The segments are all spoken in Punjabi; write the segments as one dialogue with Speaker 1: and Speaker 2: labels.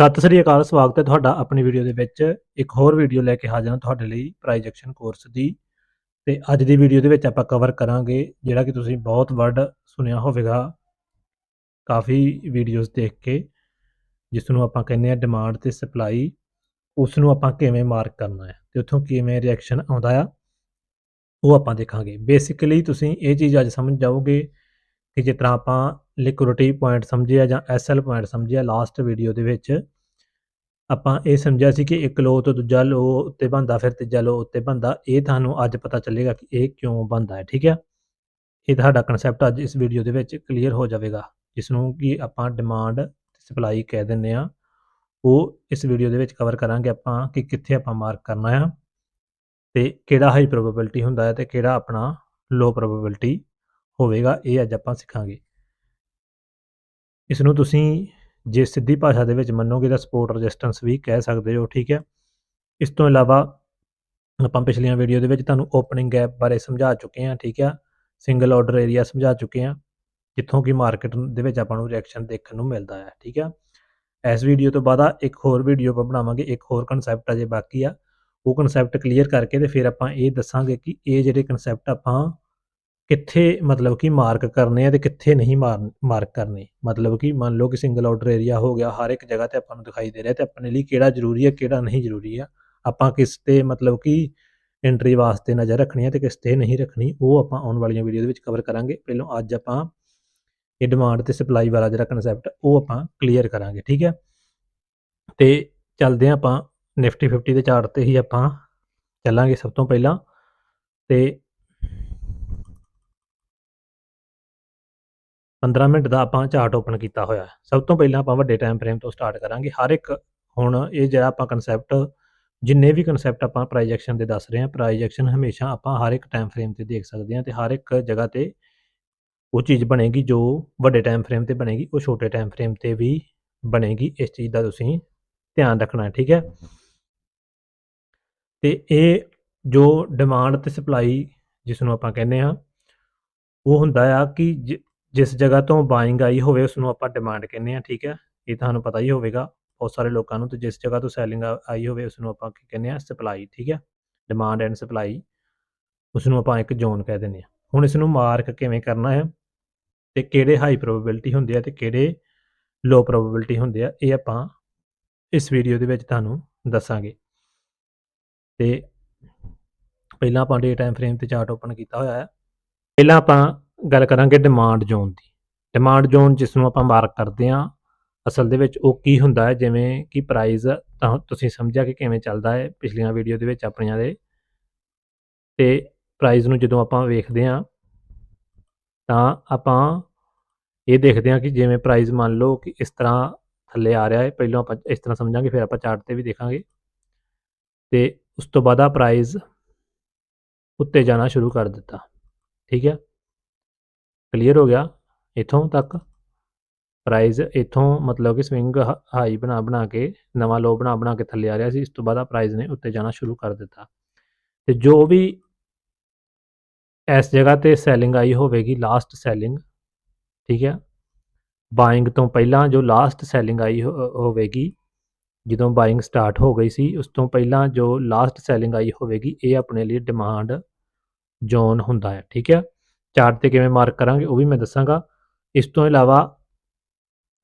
Speaker 1: ਸਤਿ ਸ੍ਰੀ ਅਕਾਲ, ਸਵਾਗਤ ਹੈ ਤੁਹਾਡਾ ਆਪਣੀ ਵੀਡੀਓ ਦੇ ਵਿੱਚ। ਇੱਕ ਹੋਰ ਵੀਡੀਓ ਲੈ ਕੇ ਹਾਜ਼ਰ ਹਾਂ ਤੁਹਾਡੇ ਲਈ ਪ੍ਰਾਈਜੈਕਸ਼ਨ ਕੋਰਸ ਦੀ। ਤੇ ਅੱਜ ਦੀ ਵੀਡੀਓ ਦੇ ਵਿੱਚ ਆਪਾਂ ਕਵਰ ਕਰਾਂਗੇ ਜਿਹੜਾ ਕਿ ਤੁਸੀਂ ਬਹੁਤ ਵਰਡ ਸੁਣਿਆ ਹੋਵੇਗਾ ਕਾਫੀ ਵੀਡੀਓਜ਼ ਦੇਖ ਕੇ, ਜਿਸ ਨੂੰ ਆਪਾਂ ਕਹਿੰਦੇ ਆ ਡਿਮਾਂਡ ਤੇ ਸਪਲਾਈ ਉਸ ਨੂੰ ਆਪਾਂ ਕਿਵੇਂ ਮਾਰਕ ਕਰਨਾ ਹੈ ਤੇ ਉੱਥੋਂ ਕਿਵੇਂ ਰਿਐਕਸ਼ਨ ਆਉਂਦਾ ਆ, ਉਹ ਆਪਾਂ ਦੇਖਾਂਗੇ। ਬੇਸਿਕਲੀ ਤੁਸੀਂ ਇਹ ਚੀਜ਼ ਅੱਜ ਸਮਝ ਜਾਓਗੇ ਕਿ ਜਿਸ ਤਰ੍ਹਾਂ ਆਪਾਂ ਲਿਕੁਇਡਿਟੀ ਪੁਆਇੰਟ ਸਮਝਿਆ ਜਾਂ ਐਸਐਲ ਪੁਆਇੰਟ ਸਮਝਿਆ ਲਾਸਟ ਵੀਡੀਓ ਦੇ ਵਿੱਚ, ਆਪਾਂ ਇਹ ਸਮਝਿਆ ਸੀ ਕਿ ਇੱਕ ਲੋ ਤੋਂ ਦੂਜਾ ਲੋ ਉੱਤੇ ਬੰਦਾ ਫਿਰ ਤੀਜਾ ਲੋ ਉੱਤੇ ਬੰਦਾ ਇਹ ਤੁਹਾਨੂੰ ਅੱਜ ਪਤਾ ਚੱਲੇਗਾ ਕਿ ਇਹ ਕਿਉਂ ਬੰਦਾ ਹੈ, ਠੀਕ ਹੈ? ਇਹ ਤੁਹਾਡਾ ਕਨਸੈਪਟ ਅੱਜ ਇਸ ਵੀਡੀਓ ਦੇ ਵਿੱਚ ਕਲੀਅਰ ਹੋ ਜਾਵੇਗਾ ਜਿਸ ਨੂੰ ਕਿ ਆਪਾਂ ਡਿਮਾਂਡ ਸਪਲਾਈ ਕਹਿ ਦਿੰਦੇ ਆ ਉਹ ਇਸ ਵੀਡੀਓ ਦੇ ਵਿੱਚ ਕਵਰ ਕਰਾਂਗੇ ਆਪਾਂ ਕਿ ਕਿੱਥੇ ਆਪਾਂ ਮਾਰਕ ਕਰਨਾ ਆ ਤੇ ਕਿਹੜਾ ਹਾਈ ਪ੍ਰੋਬੇਬਿਲਟੀ ਹੁੰਦਾ ਹੈ ਤੇ ਕਿਹੜਾ ਆਪਣਾ ਲੋ ਪ੍ਰੋਬੇਬਿਲਟੀ ਹੋਵੇਗਾ, ਇਹ ਅੱਜ ਆਪਾਂ ਸਿੱਖਾਂਗੇ। ਇਸ ਨੂੰ ਤੁਸੀਂ ਜੇ ਸਿੱਧੀ ਭਾਸ਼ਾ ਦੇ ਵਿੱਚ ਮੰਨੋਗੇ ਤਾਂ ਸਪੋਰਟ ਰੈਜ਼ਿਸਟੈਂਸ ਵੀ ਕਹਿ ਸਕਦੇ ਹੋ, ਠੀਕ ਹੈ? ਇਸ ਤੋਂ ਇਲਾਵਾ ਆਪਾਂ ਪਿਛਲੀਆਂ ਵੀਡੀਓ ਦੇ ਵਿੱਚ ਤੁਹਾਨੂੰ ਓਪਨਿੰਗ ਗੈਪ ਬਾਰੇ ਸਮਝਾ ਚੁੱਕੇ ਹਾਂ, ਠੀਕ ਹੈ? ਸਿੰਗਲ ਆਰਡਰ ਏਰੀਆ ਸਮਝਾ ਚੁੱਕੇ ਹਾਂ, ਜਿੱਥੋਂ ਕਿ ਮਾਰਕੀਟ ਦੇ ਵਿੱਚ ਆਪਾਂ ਨੂੰ ਰਿਐਕਸ਼ਨ ਦੇਖਣ ਨੂੰ ਮਿਲਦਾ ਹੈ, ਠੀਕ ਹੈ? ਇਸ ਵੀਡੀਓ ਤੋਂ ਬਾਅਦ ਇੱਕ ਹੋਰ ਵੀਡੀਓ ਆਪਾਂ ਬਣਾਵਾਂਗੇ, ਇੱਕ ਹੋਰ ਕਨਸੈਪਟ ਅਜੇ ਬਾਕੀ ਆ, ਉਹ ਕਨਸੈਪਟ ਕਲੀਅਰ ਕਰਕੇ ਤੇ ਫਿਰ ਆਪਾਂ ਇਹ ਦੱਸਾਂਗੇ ਕਿ ਇਹ ਜਿਹੜੇ ਕਨਸੈਪਟ ਆਪਾਂ ਕਿੱਥੇ ਮਤਲਬ ਕਿ ਮਾਰਕ ਕਰਨੇ ਆ ਤੇ ਕਿੱਥੇ ਨਹੀਂ ਮਾਰਕ ਕਰਨੇ। ਮਤਲਬ ਕਿ ਮੰਨ ਲਓ ਕਿ ਸਿੰਗਲ ਆਰਡਰ ਏਰੀਆ ਹੋ ਗਿਆ, ਹਰ ਇੱਕ ਜਗ੍ਹਾ ਤੇ ਆਪਾਂ ਨੂੰ ਦਿਖਾਈ ਦੇ ਰਿਹਾ ਤੇ ਆਪਣੇ ਲਈ ਕਿਹੜਾ ਜ਼ਰੂਰੀ ਹੈ ਕਿਹੜਾ ਨਹੀਂ ਜ਼ਰੂਰੀ ਆ। ਆਪਾਂ ਕਿਸ ਤੇ ਮਤਲਬ ਕਿ ਐਂਟਰੀ ਵਾਸਤੇ ਨਜ਼ਰ ਰੱਖਣੀ ਹੈ ਤੇ ਕਿਸ ਤੇ ਨਹੀਂ ਰੱਖਣੀ, ਉਹ ਆਪਾਂ ਆਉਣ ਵਾਲੀਆਂ ਵੀਡੀਓ ਦੇ ਵਿੱਚ ਕਵਰ ਕਰਾਂਗੇ। ਪਹਿਲਾਂ ਅੱਜ ਆਪਾਂ ਇਹ ਡਿਮਾਂਡ ਤੇ ਸਪਲਾਈ ਵਾਲਾ ਜਿਹੜਾ ਕਨਸੈਪਟ ਉਹ ਆਪਾਂ ਕਲੀਅਰ ਕਰਾਂਗੇ, ਠੀਕ ਹੈ? ਤੇ ਚੱਲਦੇ ਹਾਂ ਆਪਾਂ ਨਿਫਟੀ 50 ਦੇ ਚਾਰਟ ਤੇ ਹੀ ਆਪਾਂ ਚੱਲਾਂਗੇ ਸਭ ਤੋਂ ਪਹਿਲਾਂ। ਤੇ 15 ਮਿੰਟ ਦਾ ਆਪਾਂ ਚਾਰਟ ਓਪਨ ਕੀਤਾ ਹੋਇਆ ਸਭ ਤੋਂ ਪਹਿਲਾਂ ਆਪਾਂ ਵੱਡੇ ਟਾਈਮ ਫਰੇਮ ਤੋਂ ਸਟਾਰਟ ਕਰਾਂਗੇ। ਹਰ ਇੱਕ ਹੁਣ ਇਹ ਜਿਹੜਾ ਆਪਾਂ ਕਨਸੈਪਟ ਜਿੰਨੇ ਵੀ ਕਨਸੈਪਟ ਆਪਾਂ ਪ੍ਰਾਈਜੈਕਸ਼ਨ ਦੇ ਦੱਸ ਰਹੇ ਹਾਂ ਪ੍ਰਾਈਜੈਕਸ਼ਨ ਹਮੇਸ਼ਾ ਆਪਾਂ ਹਰ ਇੱਕ ਟਾਈਮ ਫਰੇਮ ਤੇ ਦੇਖ ਸਕਦੇ ਹਾਂ ਤੇ ਹਰ ਇੱਕ ਜਗ੍ਹਾ ਤੇ ਉਹ ਚੀਜ਼ ਬਣੇਗੀ ਜੋ ਵੱਡੇ ਟਾਈਮ ਫਰੇਮ ਤੇ ਬਣੇਗੀ, ਉਹ ਛੋਟੇ ਟਾਈਮ ਫਰੇਮ ਤੇ ਵੀ ਬਣੇਗੀ। ਇਸ ਚੀਜ਼ ਦਾ ਤੁਸੀਂ ਧਿਆਨ ਰੱਖਣਾ ਹੈ, ਠੀਕ ਹੈ? ਤੇ ਇਹ ਜੋ ਡਿਮਾਂਡ ਤੇ ਸਪਲਾਈ ਜਿਸ ਨੂੰ ਆਪਾਂ ਕਹਿੰਦੇ ਆ ਉਹ ਹੁੰਦਾ ਆ ਕਿ ਜਿਸ ਜਗ੍ਹਾ ਤੋਂ ਬਾਇੰਗ ਆਈ ਹੋਵੇ ਉਸ ਨੂੰ ਆਪਾਂ ਡਿਮਾਂਡ ਕਹਿੰਦੇ ਆ ਠੀਕ ਹੈ? ਇਹ ਤੁਹਾਨੂੰ ਪਤਾ ਹੀ ਹੋਵੇਗਾ, ਬਹੁਤ ਸਾਰੇ ਲੋਕਾਂ ਨੂੰ ਤੇ ਜਿਸ ਜਗ੍ਹਾ ਤੋਂ ਸੈਲਿੰਗ ਆਈ ਹੋਵੇ ਉਸ ਨੂੰ ਆਪਾਂ ਕੀ ਕਹਿੰਦੇ ਆ ਸਪਲਾਈ ਠੀਕ ਹੈ? ਡਿਮਾਂਡ ਐਂਡ ਸਪਲਾਈ ਉਸ ਨੂੰ ਆਪਾਂ ਇੱਕ ਜ਼ੋਨ ਕਹਿ ਦਿੰਦੇ ਆ ਹੁਣ ਇਸ ਨੂੰ ਮਾਰਕ ਕਿਵੇਂ ਕਰਨਾ ਹੈ? ਤੇ ਕਿਹੜੇ ਹਾਈ ਪ੍ਰੋਬੇਬਿਲਟੀ ਹੁੰਦੇ ਆ ਤੇ ਕਿਹੜੇ ਲੋ ਪ੍ਰੋਬੇਬਿਲਟੀ ਹੁੰਦੇ ਆ, ਇਹ ਆਪਾਂ ਇਸ ਵੀਡੀਓ ਦੇ ਵਿੱਚ ਤੁਹਾਨੂੰ ਦੱਸਾਂਗੇ। ਤੇ ਪਹਿਲਾਂ ਆਪਾਂ ਡੇ ਟਾਈਮ ਫਰੇਮ ਤੇ ਚਾਰਟ ਓਪਨ ਕੀਤਾ ਹੋਇਆ ਹੈ। ਪਹਿਲਾਂ ਆਪਾਂ ਗੱਲ ਕਰਾਂਗੇ ਡਿਮਾਂਡ ਜ਼ੋਨ ਦੀ। ਡਿਮਾਂਡ ਜ਼ੋਨ ਜਿਸ ਨੂੰ ਆਪਾਂ ਮਾਰਕ ਕਰਦੇ ਆ ਅਸਲ ਦੇ ਵਿੱਚ ਉਹ ਕੀ ਹੁੰਦਾ ਹੈ? ਜਿਵੇਂ ਕਿ ਪ੍ਰਾਈਸ ਤਾਂ ਤੁਸੀਂ ਸਮਝਿਆ ਕਿ ਕਿਵੇਂ ਚੱਲਦਾ ਹੈ ਪਿਛਲੀਆਂ ਵੀਡੀਓ ਦੇ ਵਿੱਚ ਆਪਣੀਆਂ ਦੇ। ਤੇ ਪ੍ਰਾਈਸ ਨੂੰ ਜਦੋਂ ਆਪਾਂ ਵੇਖਦੇ ਆ ਤਾਂ ਆਪਾਂ ਇਹ ਦੇਖਦੇ ਆ ਕਿ ਜਿਵੇਂ ਪ੍ਰਾਈਸ ਮੰਨ ਲਓ ਕਿ ਇਸ ਤਰ੍ਹਾਂ ਥੱਲੇ ਆ ਰਿਹਾ ਹੈ, ਪਹਿਲਾਂ ਆਪਾਂ ਇਸ ਤਰ੍ਹਾਂ ਸਮਝਾਂਗੇ, ਫਿਰ ਆਪਾਂ ਚਾਰਟ ਤੇ ਵੀ ਦੇਖਾਂਗੇ। ਤੇ ਉਸ ਤੋਂ ਬਾਅਦ ਆ ਪ੍ਰਾਈਸ ਉੱਤੇ ਜਾਣਾ ਸ਼ੁਰੂ ਕਰ ਦਿੱਤਾ। ਠੀਕ ਹੈ? ਕਲੀਅਰ ਹੋ ਗਿਆ ਇਥੋਂ ਤੱਕ ਪ੍ਰਾਈਸ ਇਥੋਂ ਮਤਲਬ ਕਿ ਸਵਿੰਗ ਹਾਈ ਬਣਾ ਬਣਾ ਕੇ ਨਵਾਂ ਲੋ ਬਣਾ ਬਣਾ ਕੇ ਥੱਲੇ ਆ ਰਿਹਾ ਸੀ ਇਸ ਤੋਂ ਬਾਅਦ ਆ ਪ੍ਰਾਈਸ ਨੇ ਉੱਤੇ ਜਾਣਾ ਸ਼ੁਰੂ ਕਰ ਦਿੱਤਾ ਤੇ ਜੋ ਵੀ ਇਸ ਜਗ੍ਹਾ ਤੇ ਸੈਲਿੰਗ ਆਈ ਹੋਵੇਗੀ ਲਾਸਟ ਸੈਲਿੰਗ ਠੀਕ ਹੈ ਬਾਇੰਗ ਤੋਂ ਪਹਿਲਾਂ ਜੋ ਲਾਸਟ ਸੈਲਿੰਗ ਆਈ ਹੋਵੇਗੀ ਜਦੋਂ ਬਾਇੰਗ ਸਟਾਰਟ ਹੋ ਗਈ ਸੀ ਉਸ ਤੋਂ ਪਹਿਲਾਂ ਜੋ ਲਾਸਟ ਸੈਲਿੰਗ ਆਈ ਹੋਵੇਗੀ ਇਹ ਆਪਣੇ ਲਈ ਡਿਮਾਂਡ ਜ਼ੋਨ ਹੁੰਦਾ ਹੈ ਠੀਕ ਹੈ ਚਾਰਟ ਤੇ ਕਿਵੇਂ ਮਾਰਕ ਕਰਾਂਗੇ ਉਹ ਵੀ ਮੈਂ ਦੱਸਾਂਗਾ। ਇਸ ਤੋਂ ਇਲਾਵਾ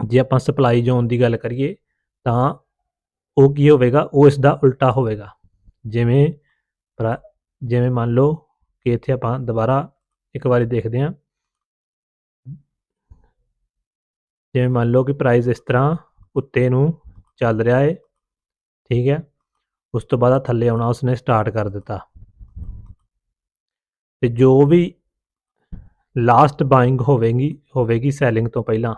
Speaker 1: ਜੇ ਆਪਾਂ ਸਪਲਾਈ ਜ਼ੋਨ ਦੀ ਗੱਲ ਕਰੀਏ ਤਾਂ ਉਹ ਕੀ ਹੋਵੇਗਾ? ਉਹ ਇਸ ਦਾ ਉਲਟਾ ਹੋਵੇਗਾ। ਜਿਵੇਂ ਜਿਵੇਂ ਮੰਨ ਲਓ ਕਿ ਇੱਥੇ ਆਪਾਂ ਦੁਬਾਰਾ ਇੱਕ ਵਾਰੀ ਦੇਖਦੇ ਹਾਂ। ਜਿਵੇਂ ਮੰਨ ਲਓ ਕਿ ਪ੍ਰਾਈਸ ਇਸ ਤਰ੍ਹਾਂ ਉੱਤੇ ਨੂੰ ਚੱਲ ਰਿਹਾ ਹੈ ਠੀਕ ਹੈ। ਉਸ ਤੋਂ ਬਾਅਦ ਥੱਲੇ ਆਉਣਾ ਉਸਨੇ ਸਟਾਰਟ ਕਰ ਦਿੱਤਾ। ਤੇ ਜੋ ਵੀ ਲਾਸਟ ਬਾਇੰਗ ਹੋਵੇਗੀ ਹੋਵੇਗੀ ਸੈਲਿੰਗ ਤੋਂ ਪਹਿਲਾਂ।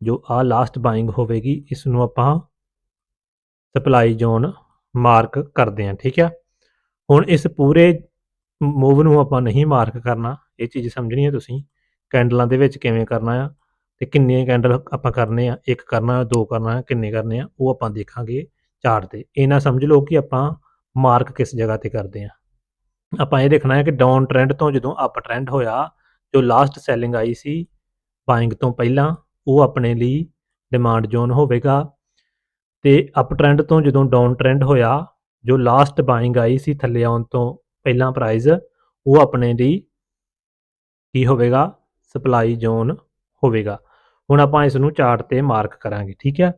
Speaker 1: ਜੋ ਆ ਲਾਸਟ ਬਾਇੰਗ ਹੋਵੇਗੀ ਇਸ ਨੂੰ ਆਪਾਂ ਸਪਲਾਈ ਜ਼ੋਨ ਮਾਰਕ ਕਰਦੇ ਹਾਂ, ਠੀਕ ਹੈ ਹੁਣ ਇਸ ਪੂਰੇ ਮੂਵ ਨੂੰ ਆਪਾਂ ਨਹੀਂ ਮਾਰਕ ਕਰਨਾ, ਇਹ ਚੀਜ਼ ਸਮਝਣੀ ਹੈ ਤੁਸੀਂ ਕੈਂਡਲਾਂ ਦੇ ਵਿੱਚ ਕਿਵੇਂ ਕਰਨਾ ਆ, ਤੇ ਕਿੰਨੇ ਕੈਂਡਲ ਆਪਾਂ ਕਰਨੇ ਆ, ਇੱਕ ਕਰਨਾ, ਦੋ ਕਰਨਾ, ਕਿੰਨੇ ਕਰਨੇ ਆ, ਉਹ ਆਪਾਂ ਦੇਖਾਂਗੇ ਚਾਰਟ ਤੇ। ਇਹ ਨਾ ਸਮਝ ਲਓ ਕਿ ਆਪਾਂ ਮਾਰਕ ਕਿਸ ਜਗ੍ਹਾ ਤੇ ਕਰਦੇ ਆ। ਆਪਾਂ ਇਹ ਦੇਖਣਾ ਹੈ ਕਿ ਡਾਊਨ ਟ੍ਰੈਂਡ ਤੋਂ ਜਦੋਂ ਅਪ ਟ੍ਰੈਂਡ ਹੋਇਆ ਜੋ ਲਾਸਟ ਸੈਲਿੰਗ ਆਈ ਸੀ ਬਾਇੰਗ ਤੋਂ ਪਹਿਲਾਂ, ਉਹ ਆਪਣੇ ਲਈ ਡਿਮਾਂਡ ਜ਼ੋਨ ਹੋਵੇਗਾ ਤੇ ਅਪ ਟ੍ਰੈਂਡ ਤੋਂ ਜਦੋਂ ਡਾਊਨ ਟ੍ਰੈਂਡ ਹੋਇਆ, ਜੋ ਲਾਸਟ ਬਾਇੰਗ ਆਈ ਸੀ ਥੱਲੇ ਆਉਣ ਤੋਂ ਪਹਿਲਾਂ ਪ੍ਰਾਈਸ ਉਹ ਆਪਣੇ ਲਈ ਕੀ ਹੋਵੇਗਾ? ਸਪਲਾਈ ਜ਼ੋਨ ਹੋਵੇਗਾ। ਹੁਣ ਆਪਾਂ ਇਸ ਨੂੰ ਚਾਰਟ ਤੇ ਮਾਰਕ ਕਰਾਂਗੇ, ਠੀਕ ਹੈ?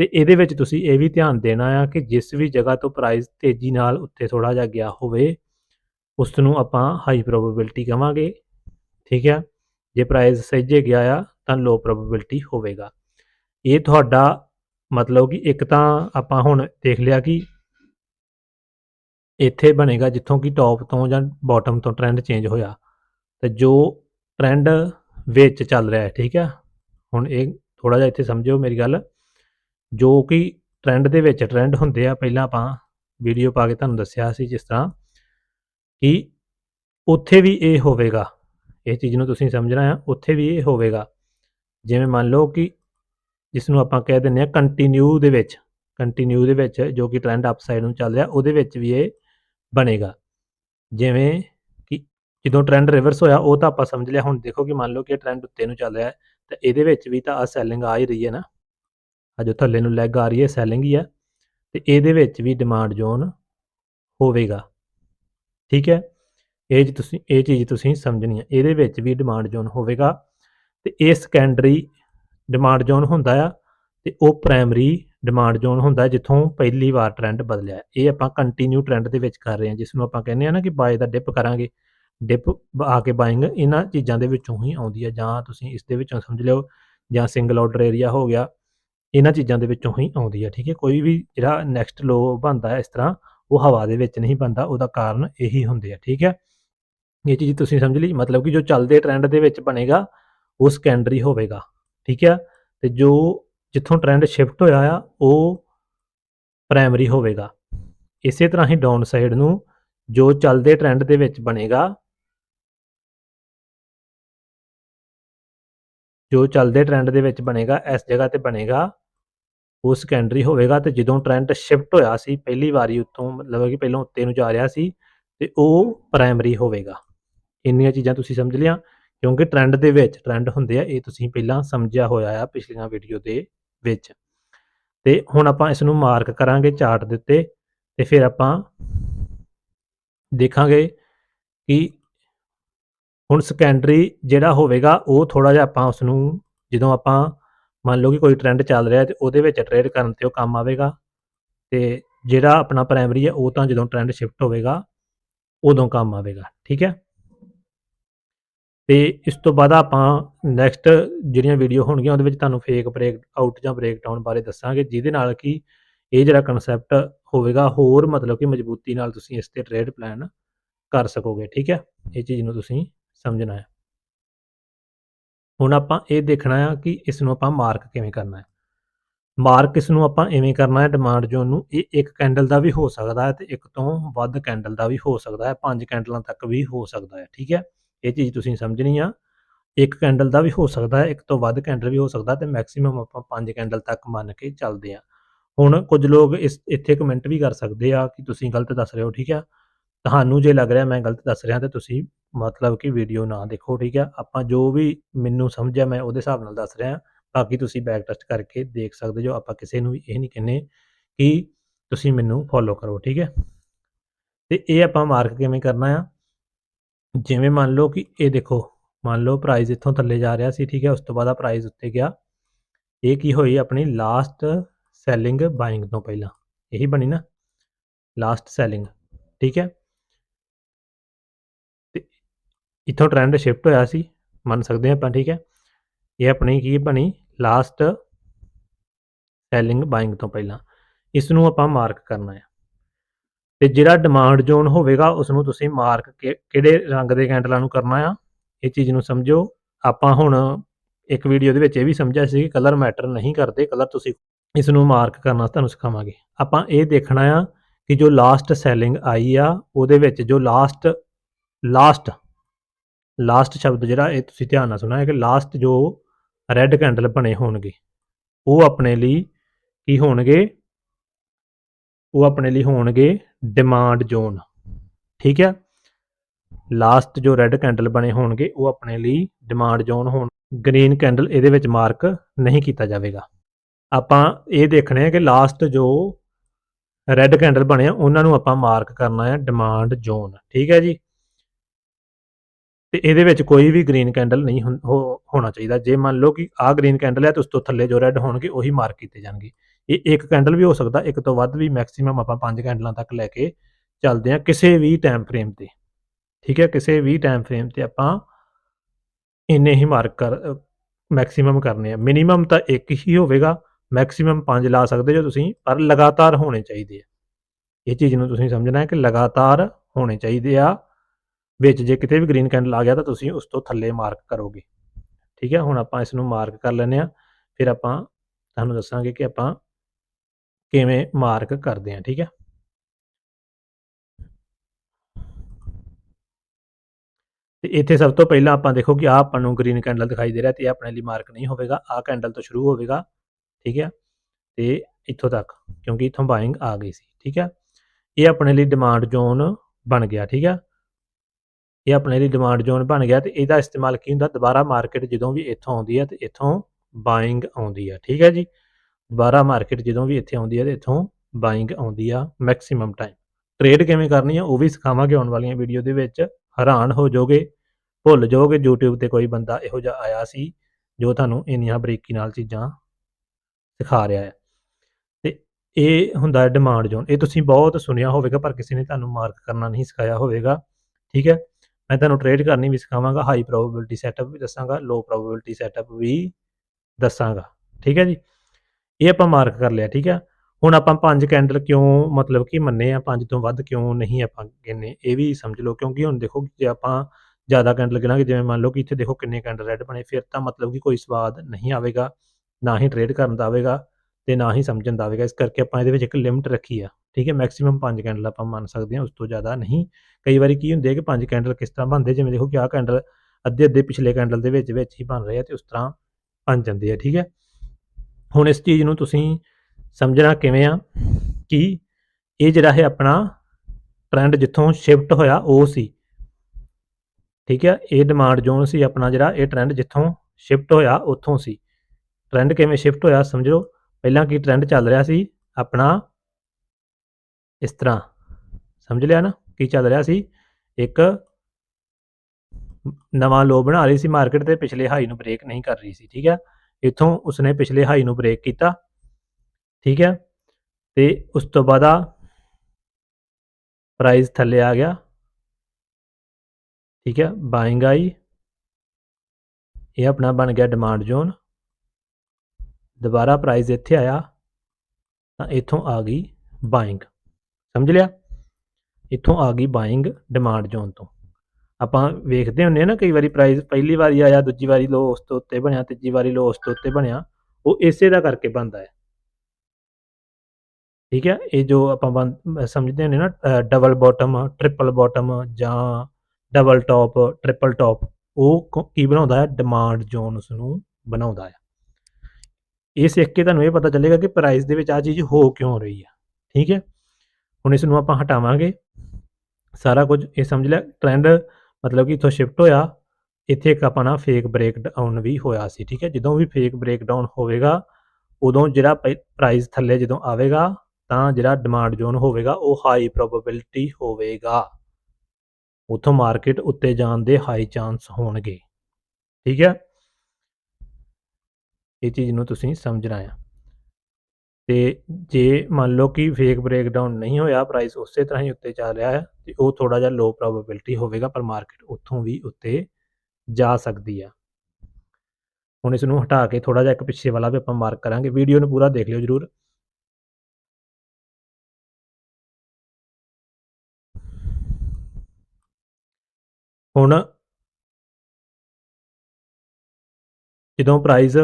Speaker 1: ਤੇ ਇਹਦੇ ਵਿੱਚ ਤੁਸੀਂ ਇਹ ਵੀ ਧਿਆਨ ਦੇਣਾ ਆ ਕਿ ਜਿਸ ਵੀ ਜਗ੍ਹਾ ਤੋਂ ਪ੍ਰਾਈਸ ਤੇਜ਼ੀ ਨਾਲ ਉੱਤੇ ਥੋੜਾ ਜਿਹਾ ਗਿਆ ਹੋਵੇ ਉਸ ਨੂੰ ਆਪਾਂ ਹਾਈ ਪ੍ਰੋਬੇਬਿਲਟੀ ਕਹਾਂਗੇ ਠੀਕ ਆ ਜੇ ਪ੍ਰਾਈਸ ਸਹਿਜੇ ਗਿਆ ਆ, ਤਾਂ ਲੋ ਪ੍ਰੋਬੇਬਿਲਟੀ ਹੋਵੇਗਾ। ਇਹ ਤੁਹਾਡਾ ਮਤਲਬ ਕਿ ਇੱਕ ਤਾਂ ਆਪਾਂ ਹੁਣ ਦੇਖ ਲਿਆ ਕਿ ਇੱਥੇ ਬਣੇਗਾ ਜਿੱਥੋਂ ਕਿ ਟੌਪ ਤੋਂ ਜਾਂ ਬਾਟਮ ਤੋਂ ਟ੍ਰੈਂਡ ਚੇਂਜ ਹੋਇਆ। ਤੇ ਜੋ ਟ੍ਰੈਂਡ ਵਿੱਚ ਚੱਲ ਰਿਹਾ ਹੈ, ਠੀਕ ਆ ਹੁਣ ਇਹ ਥੋੜਾ ਜਿਹਾ ਇੱਥੇ ਸਮਝਿਓ ਮੇਰੀ ਗੱਲ। ਜੋ ਕਿ ਟ੍ਰੈਂਡ ਦੇ ਵਿੱਚ ਟ੍ਰੈਂਡ ਹੁੰਦੇ ਆ, ਪਹਿਲਾਂ ਆਪਾਂ ਵੀਡੀਓ ਪਾ ਕੇ ਤੁਹਾਨੂੰ ਦੱਸਿਆ ਸੀ ਜਿਸ ਤਰ੍ਹਾਂ ਕਿ ਉੱਥੇ ਵੀ ਇਹ ਹੋਵੇਗਾ। ਇਹ ਚੀਜ਼ ਨੂੰ ਤੁਸੀਂ ਸਮਝਣਾ ਆ, ਉੱਥੇ ਵੀ ਇਹ ਹੋਵੇਗਾ। ਜਿਵੇਂ ਮੰਨ ਲਓ ਕਿ ਜਿਸ ਨੂੰ ਆਪਾਂ ਕਹਿ ਦਿੰਦੇ ਆ ਕੰਟੀਨਿਊ ਦੇ ਵਿੱਚ ਕੰਟੀਨਿਊ ਦੇ ਵਿੱਚ ਜੋ ਕਿ ਟ੍ਰੈਂਡ ਅਪਸਾਈਡ ਨੂੰ ਚੱਲ ਰਿਹਾ, ਉਹਦੇ ਵਿੱਚ ਵੀ ਇਹ ਬਣੇਗਾ। ਜਿਵੇਂ ਕਿ ਜਦੋਂ ਟ੍ਰੈਂਡ ਰਿਵਰਸ ਹੋਇਆ, ਉਹ ਤਾਂ ਆਪਾਂ ਸਮਝ ਲਿਆ, ਹੁਣ ਦੇਖੋ ਕਿ ਮੰਨ ਲਓ ਕਿ ਇਹ ਟ੍ਰੈਂਡ ਉੱਤੇ ਨੂੰ ਚੱਲ ਰਿਹਾ ਹੈ ਤਾਂ ਇਹਦੇ ਵਿੱਚ ਵੀ ਤਾਂ ਆ ਸੈਲਿੰਗ ਆ ਹੀ ਰਹੀ ਹੈ ਨਾ। ਆ ਜੋ ਥੱਲੇ ਨੂੰ ਲੈਗ ਆ ਰਹੀ ਹੈ ਸੈਲਿੰਗ ਹੀ ਹੈ, ਤੇ ਇਹਦੇ ਵਿੱਚ ਵੀ ਡਿਮਾਂਡ ਜ਼ੋਨ ਹੋਵੇਗਾ। ਠੀਕ ਹੈ? ਇਹ ਜੀ ਤੁਸੀਂ, ਇਹ ਚੀਜ਼ ਤੁਸੀਂ ਸਮਝਣੀ ਹੈ। ਇਹਦੇ ਵਿੱਚ ਵੀ ਡਿਮਾਂਡ ਜ਼ੋਨ ਹੋਵੇਗਾ ਤੇ ਇਹ ਸੈਕੰਡਰੀ ਡਿਮਾਂਡ ਜ਼ੋਨ ਹੁੰਦਾ ਆ ਤੇ ਉਹ ਪ੍ਰਾਇਮਰੀ ਡਿਮਾਂਡ ਜ਼ੋਨ ਹੁੰਦਾ ਜਿੱਥੋਂ ਪਹਿਲੀ ਵਾਰ ਟ੍ਰੈਂਡ ਬਦਲਿਆ ਇਹ ਆਪਾਂ ਕੰਟੀਨਿਊ ਟ੍ਰੈਂਡ ਦੇ ਵਿੱਚ ਕਰ ਰਹੇ ਹਾਂ ਜਿਸ ਨੂੰ ਆਪਾਂ ਕਹਿੰਦੇ ਆ ਨਾ ਕਿ ਬਾਏ ਦਾ ਡਿਪ ਕਰਾਂਗੇ। ਡਿਪ ਆ ਕੇ ਬਾਇੰਗ ਇਹਨਾਂ ਚੀਜ਼ਾਂ ਦੇ ਵਿੱਚੋਂ ਹੀ ਆਉਂਦੀ ਹੈ ਜਾਂ ਤੁਸੀਂ ਇਸ ਦੇ ਵਿੱਚੋਂ ਸਮਝ ਲਿਓ ਜਾਂ ਸਿੰਗਲ ਆਰਡਰ ਏਰੀਆ ਹੋ ਗਿਆ, ਇਹਨਾਂ ਚੀਜ਼ਾਂ ਦੇ ਵਿੱਚੋਂ ਹੀ ਆਉਂਦੀ ਹੈ, ਠੀਕ ਹੈ। ਕੋਈ ਵੀ ਜਿਹੜਾ ਨੈਕਸਟ ਲੋ ਬਣਦਾ ਹੈ ਇਸ ਤਰ੍ਹਾਂ, ਉਹ ਹਵਾ ਦੇ ਵਿੱਚ ਨਹੀਂ ਬਣਦਾ, ਉਹਦਾ ਕਾਰਨ ਇਹੀ ਹੁੰਦੇ ਆ, ਠੀਕ ਹੈ। ਇਹ ਚੀਜ਼ ਤੁਸੀਂ ਸਮਝ ਲਈ? ਮਤਲਬ ਕਿ ਜੋ ਚੱਲਦੇ ਟ੍ਰੈਂਡ ਦੇ ਵਿੱਚ ਬਣੇਗਾ, ਉਹ ਸੈਕੰਡਰੀ ਹੋਵੇਗਾ। ਠੀਕ ਹੈ ਤੇ ਜੋ ਜਿੱਥੋਂ ਟ੍ਰੈਂਡ ਸ਼ਿਫਟ ਹੋਇਆ ਆ, ਉਹ ਪ੍ਰਾਇਮਰੀ ਹੋਵੇਗਾ। ਇਸੇ ਤਰ੍ਹਾਂ ਹੀ ਡਾਊਨ ਸਾਈਡ ਨੂੰ ਜੋ ਚੱਲਦੇ ਟ੍ਰੈਂਡ ਦੇ ਵਿੱਚ ਬਣੇਗਾ, ਜੋ ਚੱਲਦੇ ਟ੍ਰੈਂਡ ਦੇ ਵਿੱਚ ਬਣੇਗਾ, ਇਸ ਜਗ੍ਹਾ ਤੇ ਬਣੇਗਾ, ਉਹ ਸੈਕੰਡਰੀ ਹੋਵੇਗਾ। ਤੇ ਜਦੋਂ ਟ੍ਰੈਂਡ ਸ਼ਿਫਟ ਹੋਇਆ ਸੀ, ਪਹਿਲੀ ਵਾਰੀ ਉੱਥੋਂ, ਮਤਲਬ ਕਿ ਪਹਿਲਾਂ ਉੱਤੇ ਨੂੰ ਜਾ ਰਿਹਾ ਸੀ, ਤੇ ਉਹ ਪ੍ਰਾਇਮਰੀ ਹੋਵੇਗਾ। ਇੰਨੀਆਂ ਚੀਜ਼ਾਂ ਤੁਸੀਂ ਸਮਝ ਲਿਆ, ਕਿਉਂਕਿ ਟ੍ਰੈਂਡ ਦੇ ਵਿੱਚ ਟ੍ਰੈਂਡ ਹੁੰਦੇ ਆ, ਇਹ ਤੁਸੀਂ ਪਹਿਲਾਂ ਸਮਝਿਆ ਹੋਇਆ ਆ ਪਿਛਲੀਆਂ ਵੀਡੀਓ ਦੇ ਵਿੱਚ। ਤੇ ਹੁਣ ਆਪਾਂ ਇਸ ਨੂੰ ਮਾਰਕ ਕਰਾਂਗੇ ਚਾਰਟ ਦੇ ਉੱਤੇ, ਤੇ ਫਿਰ ਆਪਾਂ ਦੇਖਾਂਗੇ ਕਿ ਹੁਣ ਸੈਕੰਡਰੀ ਜਿਹੜਾ ਹੋਵੇਗਾ, ਉਹ ਥੋੜਾ ਜਿਹਾ ਆਪਾਂ ਉਸ ਨੂੰ ਜਦੋਂ ਆਪਾਂ ਮੰਨ ਲਓ ਕਿ ਕੋਈ ਟ੍ਰੈਂਡ ਚੱਲ ਰਿਹਾ ਤੇ ਉਹਦੇ ਵਿੱਚ ਟ੍ਰੇਡ ਕਰਨ ਤੇ ਉਹ ਕੰਮ ਆਵੇਗਾ, ਤੇ ਜਿਹੜਾ ਆਪਣਾ ਪ੍ਰਾਇਮਰੀ ਹੈ ਉਹ ਤਾਂ ਜਦੋਂ ਟ੍ਰੈਂਡ ਸ਼ਿਫਟ ਹੋਵੇਗਾ, ਉਦੋਂ ਕੰਮ ਆਵੇਗਾ, ਠੀਕ ਹੈ? ਤੇ ਇਸ ਤੋਂ ਬਾਅਦ ਆਪਾਂ ਨੈਕਸਟ ਜਿਹੜੀਆਂ ਵੀਡੀਓ ਹੋਣਗੀਆਂ, ਉਹਦੇ ਵਿੱਚ ਤੁਹਾਨੂੰ ਫੇਕ ਬ੍ਰੇਕ ਆਊਟ ਜਾਂ ਬ੍ਰੇਕ ਡਾਊਨ ਬਾਰੇ ਦੱਸਾਂਗੇ, ਜਿਹਦੇ ਨਾਲ ਕਿ ਇਹ ਜਿਹੜਾ ਕਨਸੈਪਟ ਹੋਵੇਗਾ, ਹੋਰ ਮਤਲਬ ਕਿ ਮਜ਼ਬੂਤੀ ਨਾਲ ਤੁਸੀਂ ਇਸ ਤੇ ਟ੍ਰੇਡ ਪਲਾਨ ਕਰ ਸਕੋਗੇ, ਠੀਕ ਹੈ? ਇਹ ਚੀਜ਼ ਨੂੰ ਤੁਸੀਂ ਸਮਝਣਾ ਹੈ। ਹੁਣ ਆਪਾਂ ਇਹ ਦੇਖਣਾ ਆ ਕਿ ਇਸ ਨੂੰ ਆਪਾਂ ਮਾਰਕ ਕਿਵੇਂ ਕਰਨਾ ਹੈ। ਮਾਰਕ ਇਸ ਨੂੰ ਆਪਾਂ ਐਵੇਂ ਕਰਨਾ ਹੈ ਡਿਮਾਂਡ ਜ਼ੋਨ ਨੂੰ, ਇਹ ਇੱਕ ਕੈਂਡਲ ਦਾ ਵੀ ਹੋ ਸਕਦਾ ਹੈ ਤੇ ਇੱਕ ਤੋਂ ਵੱਧ ਕੈਂਡਲ ਦਾ ਵੀ ਹੋ ਸਕਦਾ ਹੈ, ਪੰਜ ਕੈਂਡਲਾਂ ਤੱਕ ਵੀ ਹੋ ਸਕਦਾ ਹੈ, ਠੀਕ ਹੈ? ਇਹ ਚੀਜ਼ ਤੁਸੀਂ ਸਮਝਣੀ ਆ। ਇੱਕ ਕੈਂਡਲ ਦਾ ਵੀ ਹੋ ਸਕਦਾ ਹੈ, ਇੱਕ ਤੋਂ ਵੱਧ ਕੈਂਡਲ ਵੀ ਹੋ ਸਕਦਾ ਤੇ ਮੈਕਸਿਮਮ ਆਪਾਂ ਪੰਜ ਕੈਂਡਲ ਤੱਕ ਮੰਨ ਕੇ ਚੱਲਦੇ ਆ। ਹੁਣ ਕੁਝ ਲੋਕ ਇਸ, ਇੱਥੇ ਕਮੈਂਟ ਵੀ ਕਰ ਸਕਦੇ ਆ ਕਿ ਤੁਸੀਂ ਗਲਤ ਦੱਸ ਰਹੇ ਹੋ, ਠੀਕ ਆ? ਤੁਹਾਨੂੰ ਜੇ ਲੱਗ ਰਿਹਾ ਮੈਂ ਗਲਤ ਦੱਸ ਰਿਹਾ ਤੇ ਤੁਸੀਂ ਮਤਲਬ ਕਿ ਵੀਡੀਓ ਨਾ ਦੇਖੋ, ਠੀਕ ਆ? ਆਪਾਂ ਜੋ ਵੀ ਮੈਨੂੰ ਸਮਝਿਆ ਮੈਂ ਉਹਦੇ ਹਿਸਾਬ ਨਾਲ ਦੱਸ ਰਿਹਾ। ਬਾਕੀ ਤੁਸੀਂ ਬੈਕ ਟੈਸਟ ਕਰਕੇ ਦੇਖ ਸਕਦੇ ਜੋ ਆਪਾਂ ਕਿਸੇ ਨੂੰ ਵੀ ਇਹ ਨਹੀਂ ਕਹਿੰਨੇ ਕਿ ਤੁਸੀਂ ਮੈਨੂੰ ਫੋਲੋ ਕਰੋ, ਠੀਕ ਹੈ ਤੇ ਇਹ ਆਪਾਂ ਮਾਰਕ ਕਿਵੇਂ ਕਰਨਾ ਆ? ਜਿਵੇਂ ਮੰਨ ਲਓ ਕਿ ਇਹ ਦੇਖੋ, ਮੰਨ ਲਓ ਪ੍ਰਾਈਸ ਇੱਥੋਂ ਥੱਲੇ ਜਾ ਰਿਹਾ ਸੀ, ਠੀਕ ਹੈ, ਉਸ ਤੋਂ ਬਾਅਦ ਆ ਪ੍ਰਾਈਸ ਉੱਤੇ ਗਿਆ। ਇਹ ਕੀ ਹੋਈ, ਆਪਣੀ ਲਾਸਟ ਸੈਲਿੰਗ ਬਾਇੰਗ ਤੋਂ ਪਹਿਲਾਂ, ਇਹੀ ਬਣੀ ਨਾ ਲਾਸਟ ਸੈਲਿੰਗ ਠੀਕ ਹੈ। ਤੇ ਇੱਥੋਂ ਟ੍ਰੈਂਡ ਸ਼ਿਫਟ ਹੋਇਆ ਸੀ, ਮੰਨ ਸਕਦੇ ਆਪਾਂ, ਠੀਕ ਹੈ। ਇਹ ਆਪਣੀ ਕੀ ਬਣੀ ਲਾਸਟ ਸੈਲਿੰਗ ਬਾਇੰਗ ਤੋਂ ਪਹਿਲਾਂ, ਇਸ ਨੂੰ ਆਪਾਂ ਮਾਰਕ ਕਰਨਾ ਹੈ। ਤੇ ਜਿਹੜਾ ਡਿਮਾਂਡ ਜ਼ੋਨ ਹੋਵੇਗਾ ਉਸ ਨੂੰ ਤੁਸੀਂ ਮਾਰਕ ਕਿਹੜੇ ਰੰਗ ਦੇ ਕੈਂਡਲਾਂ ਨੂੰ ਕਰਨਾ ਆ, ਇਹ ਚੀਜ਼ ਨੂੰ ਸਮਝੋ। ਆਪਾਂ ਹੁਣ ਇੱਕ ਵੀਡੀਓ ਦੇ ਵਿੱਚ ਇਹ ਵੀ ਸਮਝਿਆ ਸੀ ਕਿ ਕਲਰ ਮੈਟਰ ਨਹੀਂ ਕਰਦੇ ਕਲਰ ਤੁਸੀਂ ਇਸ ਨੂੰ ਮਾਰਕ ਕਰਨਾ ਤੁਹਾਨੂੰ ਸਿਖਾਵਾਂਗੇ। ਆਪਾਂ ਇਹ ਦੇਖਣਾ ਆ ਕਿ ਜੋ ਲਾਸਟ ਸੈਲਿੰਗ ਆਈ ਆ, ਉਹਦੇ ਵਿੱਚ ਜੋ ਲਾਸਟ ਲਾਸਟ ਲਾਸਟ ਸ਼ਬਦ ਜਿਹੜਾ ਇਹ ਤੁਸੀਂ ਧਿਆਨ ਨਾਲ ਸੁਣਾ ਹੈ ਕਿ ਲਾਸਟ ਜੋ ਰੈੱਡ ਕੈਂਡਲ ਬਣੇ ਹੋਣਗੇ, ਉਹ ਆਪਣੇ ਲਈ ਕੀ ਹੋਣਗੇ? ਉਹ ਆਪਣੇ ਲਈ ਹੋਣਗੇ ਡਿਮਾਂਡ ਜ਼ੋਨ ਠੀਕ ਹੈ? ਲਾਸਟ ਜੋ ਰੈੱਡ ਕੈਂਡਲ ਬਣੇ ਹੋਣਗੇ, ਉਹ ਆਪਣੇ ਲਈ ਡਿਮਾਂਡ ਜ਼ੋਨ ਹੋਣ। ਗ੍ਰੀਨ ਕੈਂਡਲ ਇਹਦੇ ਵਿੱਚ ਮਾਰਕ ਨਹੀਂ ਕੀਤਾ ਜਾਵੇਗਾ। ਆਪਾਂ ਇਹ ਦੇਖਣੇ ਆ ਕਿ ਲਾਸਟ ਜੋ ਰੈੱਡ ਕੈਂਡਲ ਬਣੇ ਆ, ਉਹਨਾਂ ਨੂੰ ਆਪਾਂ ਮਾਰਕ ਕਰਨਾ ਹੈ ਡਿਮਾਂਡ ਜ਼ੋਨ ਠੀਕ ਹੈ ਜੀ? ਤੇ ਇਹਦੇ ਵਿੱਚ ਕੋਈ ਵੀ ਗ੍ਰੀਨ ਕੈਂਡਲ ਨਹੀਂ ਹੋਣਾ ਚਾਹੀਦਾ। ਜੇ ਮੰਨ ਲਓ ਕਿ ਆਹ ਗ੍ਰੀਨ ਕੈਂਡਲ ਹੈ ਤੇ ਉਸ ਤੋਂ ਥੱਲੇ ਜੋ ਰੈੱਡ ਹੋਣਗੇ, ਉਹੀ ਮਾਰਕ ਕੀਤੇ ਜਾਣਗੇ। ਇਹ ਇੱਕ ਕੈਂਡਲ ਵੀ ਹੋ ਸਕਦਾ, ਇੱਕ ਤੋਂ ਵੱਧ ਵੀ ਮੈਕਸਿਮਮ ਆਪਾਂ ਪੰਜ ਕੈਂਡਲਾਂ ਤੱਕ ਲੈ ਕੇ ਚੱਲਦੇ ਹਾਂ ਕਿਸੇ ਵੀ ਟਾਈਮ ਫਰੇਮ ਤੇ। ਠੀਕ ਹੈ, ਕਿਸੇ ਵੀ ਟਾਈਮ ਫਰੇਮ ਤੇ ਆਪਾਂ ਇੰਨੇ ਹੀ ਮਾਰਕ ਕਰ ਮੈਕਸਿਮਮ ਕਰਨੇ ਆ। ਮਿਨੀਮਮ ਤਾਂ ਇੱਕ ਹੀ ਹੋਵੇਗਾ ਮੈਕਸਿਮਮ ਪੰਜ ਲਾ ਸਕਦੇ ਜੋ ਤੁਸੀਂ, ਪਰ ਲਗਾਤਾਰ ਹੋਣੇ ਚਾਹੀਦੇ ਆ। ਇਹ ਚੀਜ਼ ਨੂੰ ਤੁਸੀਂ ਸਮਝਣਾ ਹੈ ਕਿ ਲਗਾਤਾਰ ਹੋਣੇ ਚਾਹੀਦੇ ਆ। ਵਿੱਚ ਜੇ ਕਿਤੇ ਵੀ ਗ੍ਰੀਨ ਕੈਂਡਲ ਆ ਗਿਆ ਤਾਂ ਤੁਸੀਂ ਉਸ ਤੋਂ ਥੱਲੇ ਮਾਰਕ ਕਰੋਗੇ। ਠੀਕ ਹੈ, ਹੁਣ ਆਪਾਂ ਇਸ ਨੂੰ ਮਾਰਕ ਕਰ ਲੈਂਦੇ ਆ ਫਿਰ ਆਪਾਂ ਤੁਹਾਨੂੰ ਦੱਸਾਂਗੇ ਕਿ ਆਪਾਂ ਕਿਵੇਂ ਮਾਰਕ ਕਰਦੇ ਆ, ਠੀਕ ਹੈ ਤੇ ਇੱਥੇ ਸਭ ਤੋਂ ਪਹਿਲਾਂ ਆਪਾਂ ਦੇਖੋ ਕਿ ਆਹ ਆਪਾਂ ਨੂੰ ਗ੍ਰੀਨ ਕੈਂਡਲ ਦਿਖਾਈ ਦੇ ਰਿਹਾ ਤੇ ਇਹ ਆਪਣੇ ਲਈ ਮਾਰਕ ਨਹੀਂ ਹੋਵੇਗਾ, ਆਹ ਕੈਂਡਲ ਤੋਂ ਸ਼ੁਰੂ ਹੋਵੇਗਾ, ਠੀਕ ਹੈ ਤੇ ਇੱਥੋਂ ਤੱਕ, ਕਿਉਂਕਿ ਇੱਥੋਂ ਬਾਇੰਗ ਆ ਗਈ ਸੀ, ਠੀਕ ਹੈ ਇਹ ਆਪਣੇ ਲਈ ਡਿਮਾਂਡ ਜ਼ੋਨ ਬਣ ਗਿਆ, ਠੀਕ ਹੈ ਇਹ ਆਪਣੇ ਲਈ ਡਿਮਾਂਡ ਜ਼ੋਨ ਬਣ ਗਿਆ ਤੇ ਇਹਦਾ ਇਸਤੇਮਾਲ ਕੀ ਹੁੰਦਾ? ਦੁਬਾਰਾ ਮਾਰਕੀਟ ਜਦੋਂ ਵੀ ਇੱਥੋਂ ਆਉਂਦੀ ਹੈ ਤੇ ਇੱਥੋਂ ਬਾਇੰਗ ਆਉਂਦੀ ਹੈ ਠੀਕ ਹੈ ਜੀ? ਦੁਬਾਰਾ ਮਾਰਕੀਟ ਜਦੋਂ ਵੀ ਇੱਥੇ ਆਉਂਦੀ ਹੈ ਤੇ ਇੱਥੋਂ ਬਾਇੰਗ ਆਉਂਦੀ ਆ ਮੈਕਸਿਮਮ ਟਾਈਮ ਟ੍ਰੇਡ ਕਿਵੇਂ ਕਰਨੀ ਆ ਉਹ ਵੀ ਸਿਖਾਵਾਂਗੇ ਆਉਣ ਵਾਲੀਆਂ ਵੀਡੀਓ ਦੇ ਵਿੱਚ। ਹੈਰਾਨ ਹੋ ਜਾਓਗੇ, ਭੁੱਲ ਜਾਓਗੇ YouTube ਤੇ ਕੋਈ ਬੰਦਾ ਇਹੋ ਜਿਹਾ ਆਇਆ ਸੀ ਜੋ ਤੁਹਾਨੂੰ ਇੰਨੀਆਂ ਬਰੀਕੀ ਨਾਲ ਚੀਜ਼ਾਂ ਸਿਖਾ ਰਿਹਾ ਹੈ ਤੇ ਇਹ ਹੁੰਦਾ ਹੈ ਡਿਮਾਂਡ ਜ਼ੋਨ ਇਹ ਤੁਸੀਂ ਬਹੁਤ ਸੁਣਿਆ ਹੋਵੇਗਾ ਪਰ ਕਿਸੇ ਨੇ ਤੁਹਾਨੂੰ ਮਾਰਕ ਕਰਨਾ ਨਹੀਂ ਸਿਖਾਇਆ ਹੋਵੇਗਾ। ਠੀਕ ਹੈ? ਮੈਂ ਤੁਹਾਨੂੰ ਟ੍ਰੇਡ ਕਰਨੀ ਵੀ ਸਿਖਾਵਾਂਗਾ ਹਾਈ ਪ੍ਰੋਬੇਬਿਲਿਟੀ ਸੈਟਅਪ ਵੀ ਦੱਸਾਂਗਾ ਲੋ ਪ੍ਰੋਬੇਬਿਲਿਟੀ ਸੈਟਅਪ ਵੀ ਦੱਸਾਂਗਾ। ਠੀਕ ਹੈ ਜੀ? ਇਹ ਆਪਾਂ ਮਾਰਕ ਕਰ ਲਿਆ, ਠੀਕ ਹੈ ਹੁਣ ਆਪਾਂ ਪੰਜ ਕੈਂਡਲ ਕਿਉਂ, ਮਤਲਬ ਕਿ ਮੰਨੇ ਆ, ਪੰਜ ਤੋਂ ਵੱਧ ਕਿਉਂ ਨਹੀਂ ਆਪਾਂ ਗਿਣਨੇ? ਇਹ ਵੀ ਸਮਝ ਲਓ, ਕਿਉਂਕਿ ਹੁਣ ਦੇਖੋ ਜੇ ਆਪਾਂ ਜ਼ਿਆਦਾ ਕੈਂਡਲ ਗਿਣਾਂਗੇ, ਜਿਵੇਂ ਮੰਨ ਲਓ ਕਿ ਇੱਥੇ ਦੇਖੋ ਕਿੰਨੇ ਕੈਂਡਲ ਰੈੱਡ ਬਣੇ, ਫਿਰ ਤਾਂ ਮਤਲਬ ਕਿ ਕੋਈ ਸਵਾਦ ਨਹੀਂ ਆਵੇਗਾ, ਨਾ ਹੀ ਟ੍ਰੇਡ ਕਰਨ ਦਾ ਆਵੇਗਾ ਤੇ ਨਾ ਹੀ ਸਮਝਣ ਦਾ ਆਵੇਗਾ। ਇਸ ਕਰਕੇ ਆਪਾਂ ਇਹਦੇ ਵਿੱਚ ਇੱਕ ਲਿਮਟ ਰੱਖੀ ਆ, ਠੀਕ ਹੈ? ਮੈਕਸਿਮਮ ਪੰਜ ਕੈਂਡਲ ਆਪਾਂ ਮੰਨ ਸਕਦੇ ਹਾਂ, ਉਸ ਤੋਂ ਜ਼ਿਆਦਾ ਨਹੀਂ। ਕਈ ਵਾਰੀ ਕੀ ਹੁੰਦੇ ਕਿ ਪੰਜ ਕੈਂਡਲ ਕਿਸ ਤਰ੍ਹਾਂ ਬਣਦੇ, ਜਿਵੇਂ ਦੇਖੋ ਕਿ ਆਹ ਕੈਂਡਲ ਅੱਧੇ ਅੱਧੇ ਪਿਛਲੇ ਕੈਂਡਲ ਦੇ ਵਿੱਚ ਵਿੱਚ ਹੀ ਬਣ ਰਹੇ ਆ ਤੇ ਉਸ ਤਰ੍ਹਾਂ ਬਣ ਜਾਂਦੇ ਆ, ਠੀਕ ਹੈ? ਹੁਣ ਇਸ ਚੀਜ਼ ਨੂੰ ਤੁਸੀਂ ਸਮਝਣਾ ਕਿਵੇਂ ਆ ਕਿ ਇਹ ਜਿਹੜਾ ਹੈ ਆਪਣਾ ਟ੍ਰੈਂਡ ਜਿੱਥੋਂ ਸ਼ਿਫਟ ਹੋਇਆ ਉਹ ਸੀ। ਠੀਕ ਹੈ ਇਹ ਡਿਮਾਂਡ ਜ਼ੋਨ ਸੀ ਆਪਣਾ ਜਿਹੜਾ ਇਹ ਟ੍ਰੈਂਡ ਜਿੱਥੋਂ ਸ਼ਿਫਟ ਹੋਇਆ ਉੱਥੋਂ ਸੀ। ਟ੍ਰੈਂਡ ਕਿਵੇਂ ਸ਼ਿਫਟ ਹੋਇਆ ਸਮਝੋ? ਪਹਿਲਾਂ ਕੀ ਟ੍ਰੈਂਡ ਚੱਲ ਰਿਹਾ ਸੀ? ਆਪਣਾ ਇਸ ਤਰ੍ਹਾਂ। ਸਮਝ ਲਿਆ ਨਾ? ਕੀ ਚੱਲ ਰਿਹਾ ਸੀ? ਇੱਕ ਨਵਾਂ ਲੋ ਬਣਾ ਰਹੀ ਸੀ ਮਾਰਕੀਟ ਤੇ, ਪਿਛਲੇ ਹਾਈ ਨੂੰ ਬ੍ਰੇਕ ਨਹੀਂ ਕਰ ਰਹੀ ਸੀ। ਠੀਕ ਹੈ ਇੱਥੋਂ ਉਸਨੇ ਪਿਛਲੇ ਹਾਈ ਨੂੰ ਬ੍ਰੇਕ ਕੀਤਾ। ਠੀਕ ਹੈ? ਤੇ ਉਸ ਤੋਂ ਬਾਅਦ ਆ ਪ੍ਰਾਈਸ ਥੱਲੇ ਆ ਗਿਆ। ਠੀਕ ਹੈ? ਬਾਇੰਗ ਆਈ। ਇਹ ਆਪਣਾ ਬਣ ਗਿਆ ਡਿਮਾਂਡ ਜ਼ੋਨ ਦੁਬਾਰਾ ਪ੍ਰਾਈਸ ਇੱਥੇ ਆਇਆ, ਤਾਂ ਇੱਥੋਂ ਆ ਗਈ ਬਾਇੰਗ ਸਮਝ ਲਿਆ? ਇੱਥੋਂ ਆ ਗਈ ਬਾਇੰਗ ਡਿਮਾਂਡ ਜ਼ੋਨ ਤੋਂ। ਆਪਾਂ ਵੇਖਦੇ ਹੁੰਨੇ ਆ ਨਾ, ਕਈ ਵਾਰੀ ਪ੍ਰਾਈਸ ਪਹਿਲੀ ਵਾਰੀ ਆਇਆ, ਦੂਜੀ ਵਾਰੀ ਲੋ ਉਸ ਤੋਂ ਉੱਤੇ ਬਣਿਆ, ਤੀਜੀ ਵਾਰੀ ਲੋ ਉਸ ਤੋਂ ਉੱਤੇ ਬਣਿਆ, ਉਹ ਇਸੇ ਦਾ ਕਰਕੇ ਬਣਦਾ ਹੈ। ਠੀਕ ਹੈ? ਇਹ ਜੋ ਆਪਾਂ ਸਮਝਦੇ ਹੁੰਦੇ ਨਾ ਡਬਲ ਬਾਟਮ ਟ੍ਰਿਪਲ ਬਾਟਮ ਜਾਂ ਡਬਲ ਟਾਪ ਟ੍ਰਿਪਲ ਟਾਪ ਉਹ ਕੀ ਬਣਾਉਂਦਾ ਹੈ? ਡਿਮਾਂਡ ਜ਼ੋਨ ਉਸ ਨੂੰ ਬਣਾਉਂਦਾ ਹੈ। ਇਹ ਸਿੱਖ ਕੇ ਤੁਹਾਨੂੰ ਇਹ ਪਤਾ ਚੱਲੇਗਾ ਕਿ ਪ੍ਰਾਈਸ ਦੇ ਵਿੱਚ ਆ ਚੀਜ਼ ਹੋ ਕਿਉਂ ਰਹੀ ਹੈ। ਠੀਕ ਹੈ? ਹੁਣ ਇਸ ਨੂੰ ਆਪਾਂ ਹਟਾਵਾਂਗੇ। ਸਾਰਾ ਕੁਝ ਇਹ ਸਮਝ ਲਿਆ। ਟ੍ਰੈਂਡ ਮਤਲਬ ਕਿ ਇੱਥੋਂ ਸ਼ਿਫਟ ਹੋਇਆ, ਇੱਥੇ ਇੱਕ ਆਪਣਾ ਫੇਕ ਬ੍ਰੇਕਡਾਊਨ ਵੀ ਹੋਇਆ ਸੀ, ਠੀਕ ਹੈ? ਜਦੋਂ ਵੀ ਫੇਕ ਬ੍ਰੇਕਡਾਊਨ ਹੋਵੇਗਾ, ਉਦੋਂ ਜਿਹੜਾ ਪ੍ਰਾਈਸ ਥੱਲੇ ਜਦੋਂ ਆਵੇਗਾ, ਤਾਂ ਜਿਹੜਾ ਡਿਮਾਂਡ ਜ਼ੋਨ ਹੋਵੇਗਾ, ਉਹ ਹਾਈ ਪ੍ਰੋਬੇਬਿਲਿਟੀ ਹੋਵੇਗਾ। ਉਥੋਂ ਮਾਰਕੀਟ ਉੱਤੇ ਜਾਣ ਦੇ ਹਾਈ ਚਾਂਸ ਹੋਣਗੇ, ਠੀਕ ਹੈ? ਇਹ ਚੀਜ਼ ਨੂੰ ਤੁਸੀਂ ਸਮਝਣਾ ਆ। ਤੇ ਜੇ ਮੰਨ ਲਓ ਕਿ ਫੇਕ ਬ੍ਰੇਕਡਾਊਨ ਨਹੀਂ ਹੋਇਆ ਪ੍ਰਾਈਸ ਉਸੇ ਤਰ੍ਹਾਂ ਹੀ ਉੱਤੇ ਚੱਲ ਰਿਹਾ ਹੈ, ਤੇ ਉਹ ਥੋੜਾ ਜਿਹਾ ਲੋ ਪ੍ਰੋਬੇਬਿਲਿਟੀ ਹੋਵੇਗਾ, ਪਰ ਮਾਰਕੀਟ ਉੱਥੋਂ ਵੀ ਉੱਤੇ ਜਾ ਸਕਦੀ ਆ। ਹੁਣ ਇਸ ਨੂੰ ਹਟਾ ਕੇ ਥੋੜਾ ਜਿਹਾ ਇੱਕ ਪਿੱਛੇ ਵਾਲਾ ਵੀ ਆਪਾਂ ਮਾਰਕ ਕਰਾਂਗੇ। ਵੀਡੀਓ ਨੂੰ ਪੂਰਾ ਦੇਖ ਲਿਓ ਜਰੂਰ। ਹੁਣ ਜਦੋਂ ਪ੍ਰਾਈਸ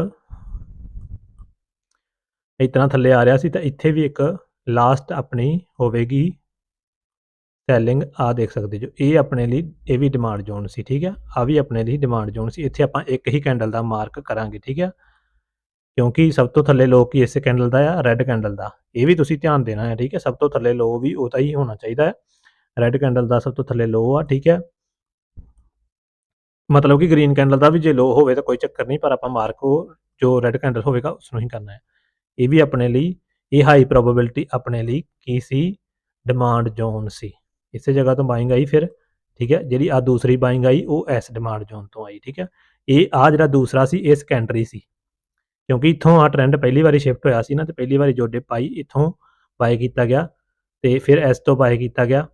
Speaker 1: ਇਸ ਤਰ੍ਹਾਂ ਥੱਲੇ ਆ ਰਿਹਾ ਸੀ, ਤਾਂ ਇੱਥੇ ਵੀ ਇੱਕ ਲਾਸਟ ਆਪਣੀ ਹੋਵੇਗੀ ਸੈਲਿੰਗ ਆ ਦੇਖ ਸਕਦੇ ਜੋ, ਇਹ ਆਪਣੇ ਲਈ, ਇਹ ਵੀ ਡਿਮਾਂਡ ਜ਼ੋਨ ਸੀ, ਠੀਕ ਹੈ ਆ ਵੀ ਆਪਣੇ ਲਈ ਡਿਮਾਂਡ ਜ਼ੋਨ ਸੀ, ਇੱਥੇ ਆਪਾਂ ਇੱਕ ਹੀ ਕੈਂਡਲ ਦਾ ਮਾਰਕ ਕਰਾਂਗੇ, ਠੀਕ ਹੈ ਕਿਉਂਕਿ ਸਭ ਤੋਂ ਥੱਲੇ ਲੋ ਕੀ ਇਸੇ ਕੈਂਡਲ ਦਾ ਆ? ਰੈੱਡ ਕੈਂਡਲ ਦਾ। ਇਹ ਵੀ ਤੁਸੀਂ ਧਿਆਨ ਦੇਣਾ ਹੈ, ਠੀਕ ਹੈ ਸਭ ਤੋਂ ਥੱਲੇ ਲੋ ਵੀ ਉਹਦਾ ਹੀ ਹੋਣਾ ਚਾਹੀਦਾ ਹੈ। ਰੈੱਡ ਕੈਂਡਲ ਦਾ ਸਭ ਤੋਂ ਥੱਲੇ ਲੋ ਆ, ਠੀਕ ਹੈ ਮਤਲਬ ਕਿ ਗ੍ਰੀਨ ਕੈਂਡਲ ਦਾ ਵੀ ਜੇ ਲੋ ਹੋਵੇ ਤਾਂ ਕੋਈ ਚੱਕਰ ਨਹੀਂ, ਪਰ ਆਪਾਂ ਮਾਰਕ ਜੋ ਰੈੱਡ ਕੈਂਡਲ ਹੋਵੇਗਾ ਉਸ ਨੂੰ ਹੀ ਕਰਨਾ ਹੈ। ਇਹ ਵੀ ਆਪਣੇ ਲਈ, ਇਹ ਹਾਈ ਪ੍ਰੋਬੇਬਿਲਿਟੀ ਆਪਣੇ ਲਈ ਕੀ ਸੀ? ਡਿਮਾਂਡ ਜ਼ੋਨ ਸੀ। ਇਸੇ ਜਗ੍ਹਾ ਤੋਂ ਬਾਇੰਗ ਆਈ ਫਿਰ, ਠੀਕ ਹੈ, ਜਿਹੜੀ ਆ ਦੂਸਰੀ ਬਾਇੰਗ ਆਈ, ਉਹ ਐਸ ਡਿਮਾਂਡ ਜ਼ੋਨ ਤੋਂ ਆਈ, ਠੀਕ ਹੈ। ਇਹ ਆ ਜਿਹੜਾ ਦੂਸਰਾ ਸੀ, ਇਹ ਸੈਕੰਡਰੀ ਸੀ। ਕਿਉਂਕਿ ਇੱਥੋਂ ਆ ਟ੍ਰੈਂਡ ਪਹਿਲੀ ਵਾਰੀ ਸ਼ਿਫਟ ਹੋਇਆ ਸੀ ਨਾ, ਤੇ ਪਹਿਲੀ ਵਾਰੀ ਜੋ ਡਿਪ ਇੱਥੋਂ ਬਾਏ ਕੀਤਾ ਗਿਆ, ਤੇ ਫਿਰ ਐਸ ਤੋਂ ਬਾਏ ਕੀਤਾ ਗਿਆ,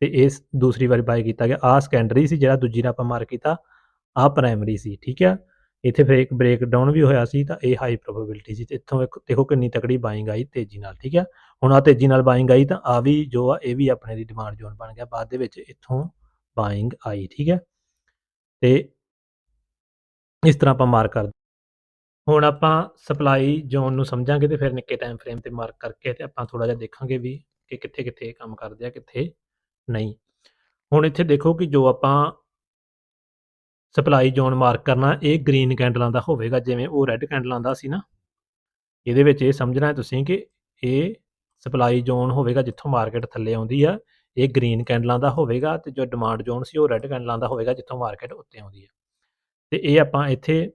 Speaker 1: ਤੇ ਇਸ ਦੂਸਰੀ ਵਾਰੀ ਬਾਏ ਕੀਤਾ ਗਿਆ। ਆ ਸੈਕੰਡਰੀ ਸੀ ਜਿਹੜਾ ਦੂਜੀ ਨਾਲ ਆਪਾਂ ਮਾਰ ਕੀਤਾ ਆ ਪ੍ਰਾਇਮਰੀ ਸੀ, ਠੀਕ ਹੈ। ਇੱਥੇ ਫਿਰ ਇੱਕ ਬ੍ਰੇਕ ਡਾਊਨ ਵੀ ਹੋਇਆ ਸੀ ਤਾਂ ਇਹ ਹਾਈ ਪ੍ਰੋਬੇਬਿਲਿਟੀ ਸੀ ਤੇ ਇੱਥੋਂ ਵੇਖੋ ਦੇਖੋ ਕਿੰਨੀ ਤਕੜੀ ਬਾਇੰਗ ਆਈ ਤੇਜ਼ੀ ਨਾਲ, ਠੀਕ ਹੈ ਹੁਣ ਆ ਤੇਜ਼ੀ ਨਾਲ ਬਾਇੰਗ ਆਈ ਤਾਂ ਆ ਵੀ ਜੋ ਆ ਇਹ ਵੀ ਆਪਣੇ ਦੀ ਡਿਮਾਂਡ ਜ਼ੋਨ ਬਣ ਗਿਆ, ਬਾਅਦ ਦੇ ਵਿੱਚ ਇੱਥੋਂ ਬਾਇੰਗ ਆਈ, ਠੀਕ ਹੈ ਤੇ ਇਸ ਤਰ੍ਹਾਂ ਆਪਾਂ ਮਾਰਕ ਕਰ ਹੁਣ ਆਪਾਂ ਸਪਲਾਈ ਜ਼ੋਨ ਨੂੰ ਸਮਝਾਂਗੇ ਤੇ ਫਿਰ ਨਿੱਕੇ ਟਾਈਮ ਫਰੇਮ ਤੇ ਮਾਰਕ ਕਰਕੇ ਤੇ ਆਪਾਂ ਥੋੜਾ ਜਿਹਾ ਦੇਖਾਂਗੇ ਵੀ ਕਿ ਕਿੱਥੇ ਕਿੱਥੇ ਇਹ ਕੰਮ ਕਰਦੇ ਆ, ਕਿੱਥੇ ਨਹੀਂ। ਹੁਣ ਇੱਥੇ ਦੇਖੋ ਕਿ ਜੋ ਆਪਾਂ ਸਪਲਾਈ ਜ਼ੋਨ ਮਾਰਕ ਕਰਨਾ, ਇਹ ਗ੍ਰੀਨ ਕੈਂਡਲਾਂ ਦਾ ਹੋਵੇਗਾ, ਜਿਵੇਂ ਉਹ ਰੈੱਡ ਕੈਂਡਲਾਂ ਦਾ ਸੀ ਨਾ। ਇਹਦੇ ਵਿੱਚ ਇਹ ਸਮਝਣਾ ਹੈ ਤੁਸੀਂ ਕਿ ਇਹ ਸਪਲਾਈ ਜ਼ੋਨ ਹੋਵੇਗਾ ਜਿੱਥੋਂ ਮਾਰਕੀਟ ਥੱਲੇ ਆਉਂਦੀ ਆ, ਇਹ ਗ੍ਰੀਨ ਕੈਂਡਲਾਂ ਦਾ ਹੋਵੇਗਾ ਤੇ ਜੋ ਡਿਮਾਂਡ ਜ਼ੋਨ ਸੀ ਉਹ ਰੈੱਡ ਕੈਂਡਲਾਂ ਦਾ ਹੋਵੇਗਾ ਜਿੱਥੋਂ ਮਾਰਕੀਟ ਉੱਤੇ ਆਉਂਦੀ ਹੈ ਤੇ ਇਹ ਆਪਾਂ ਇੱਥੇ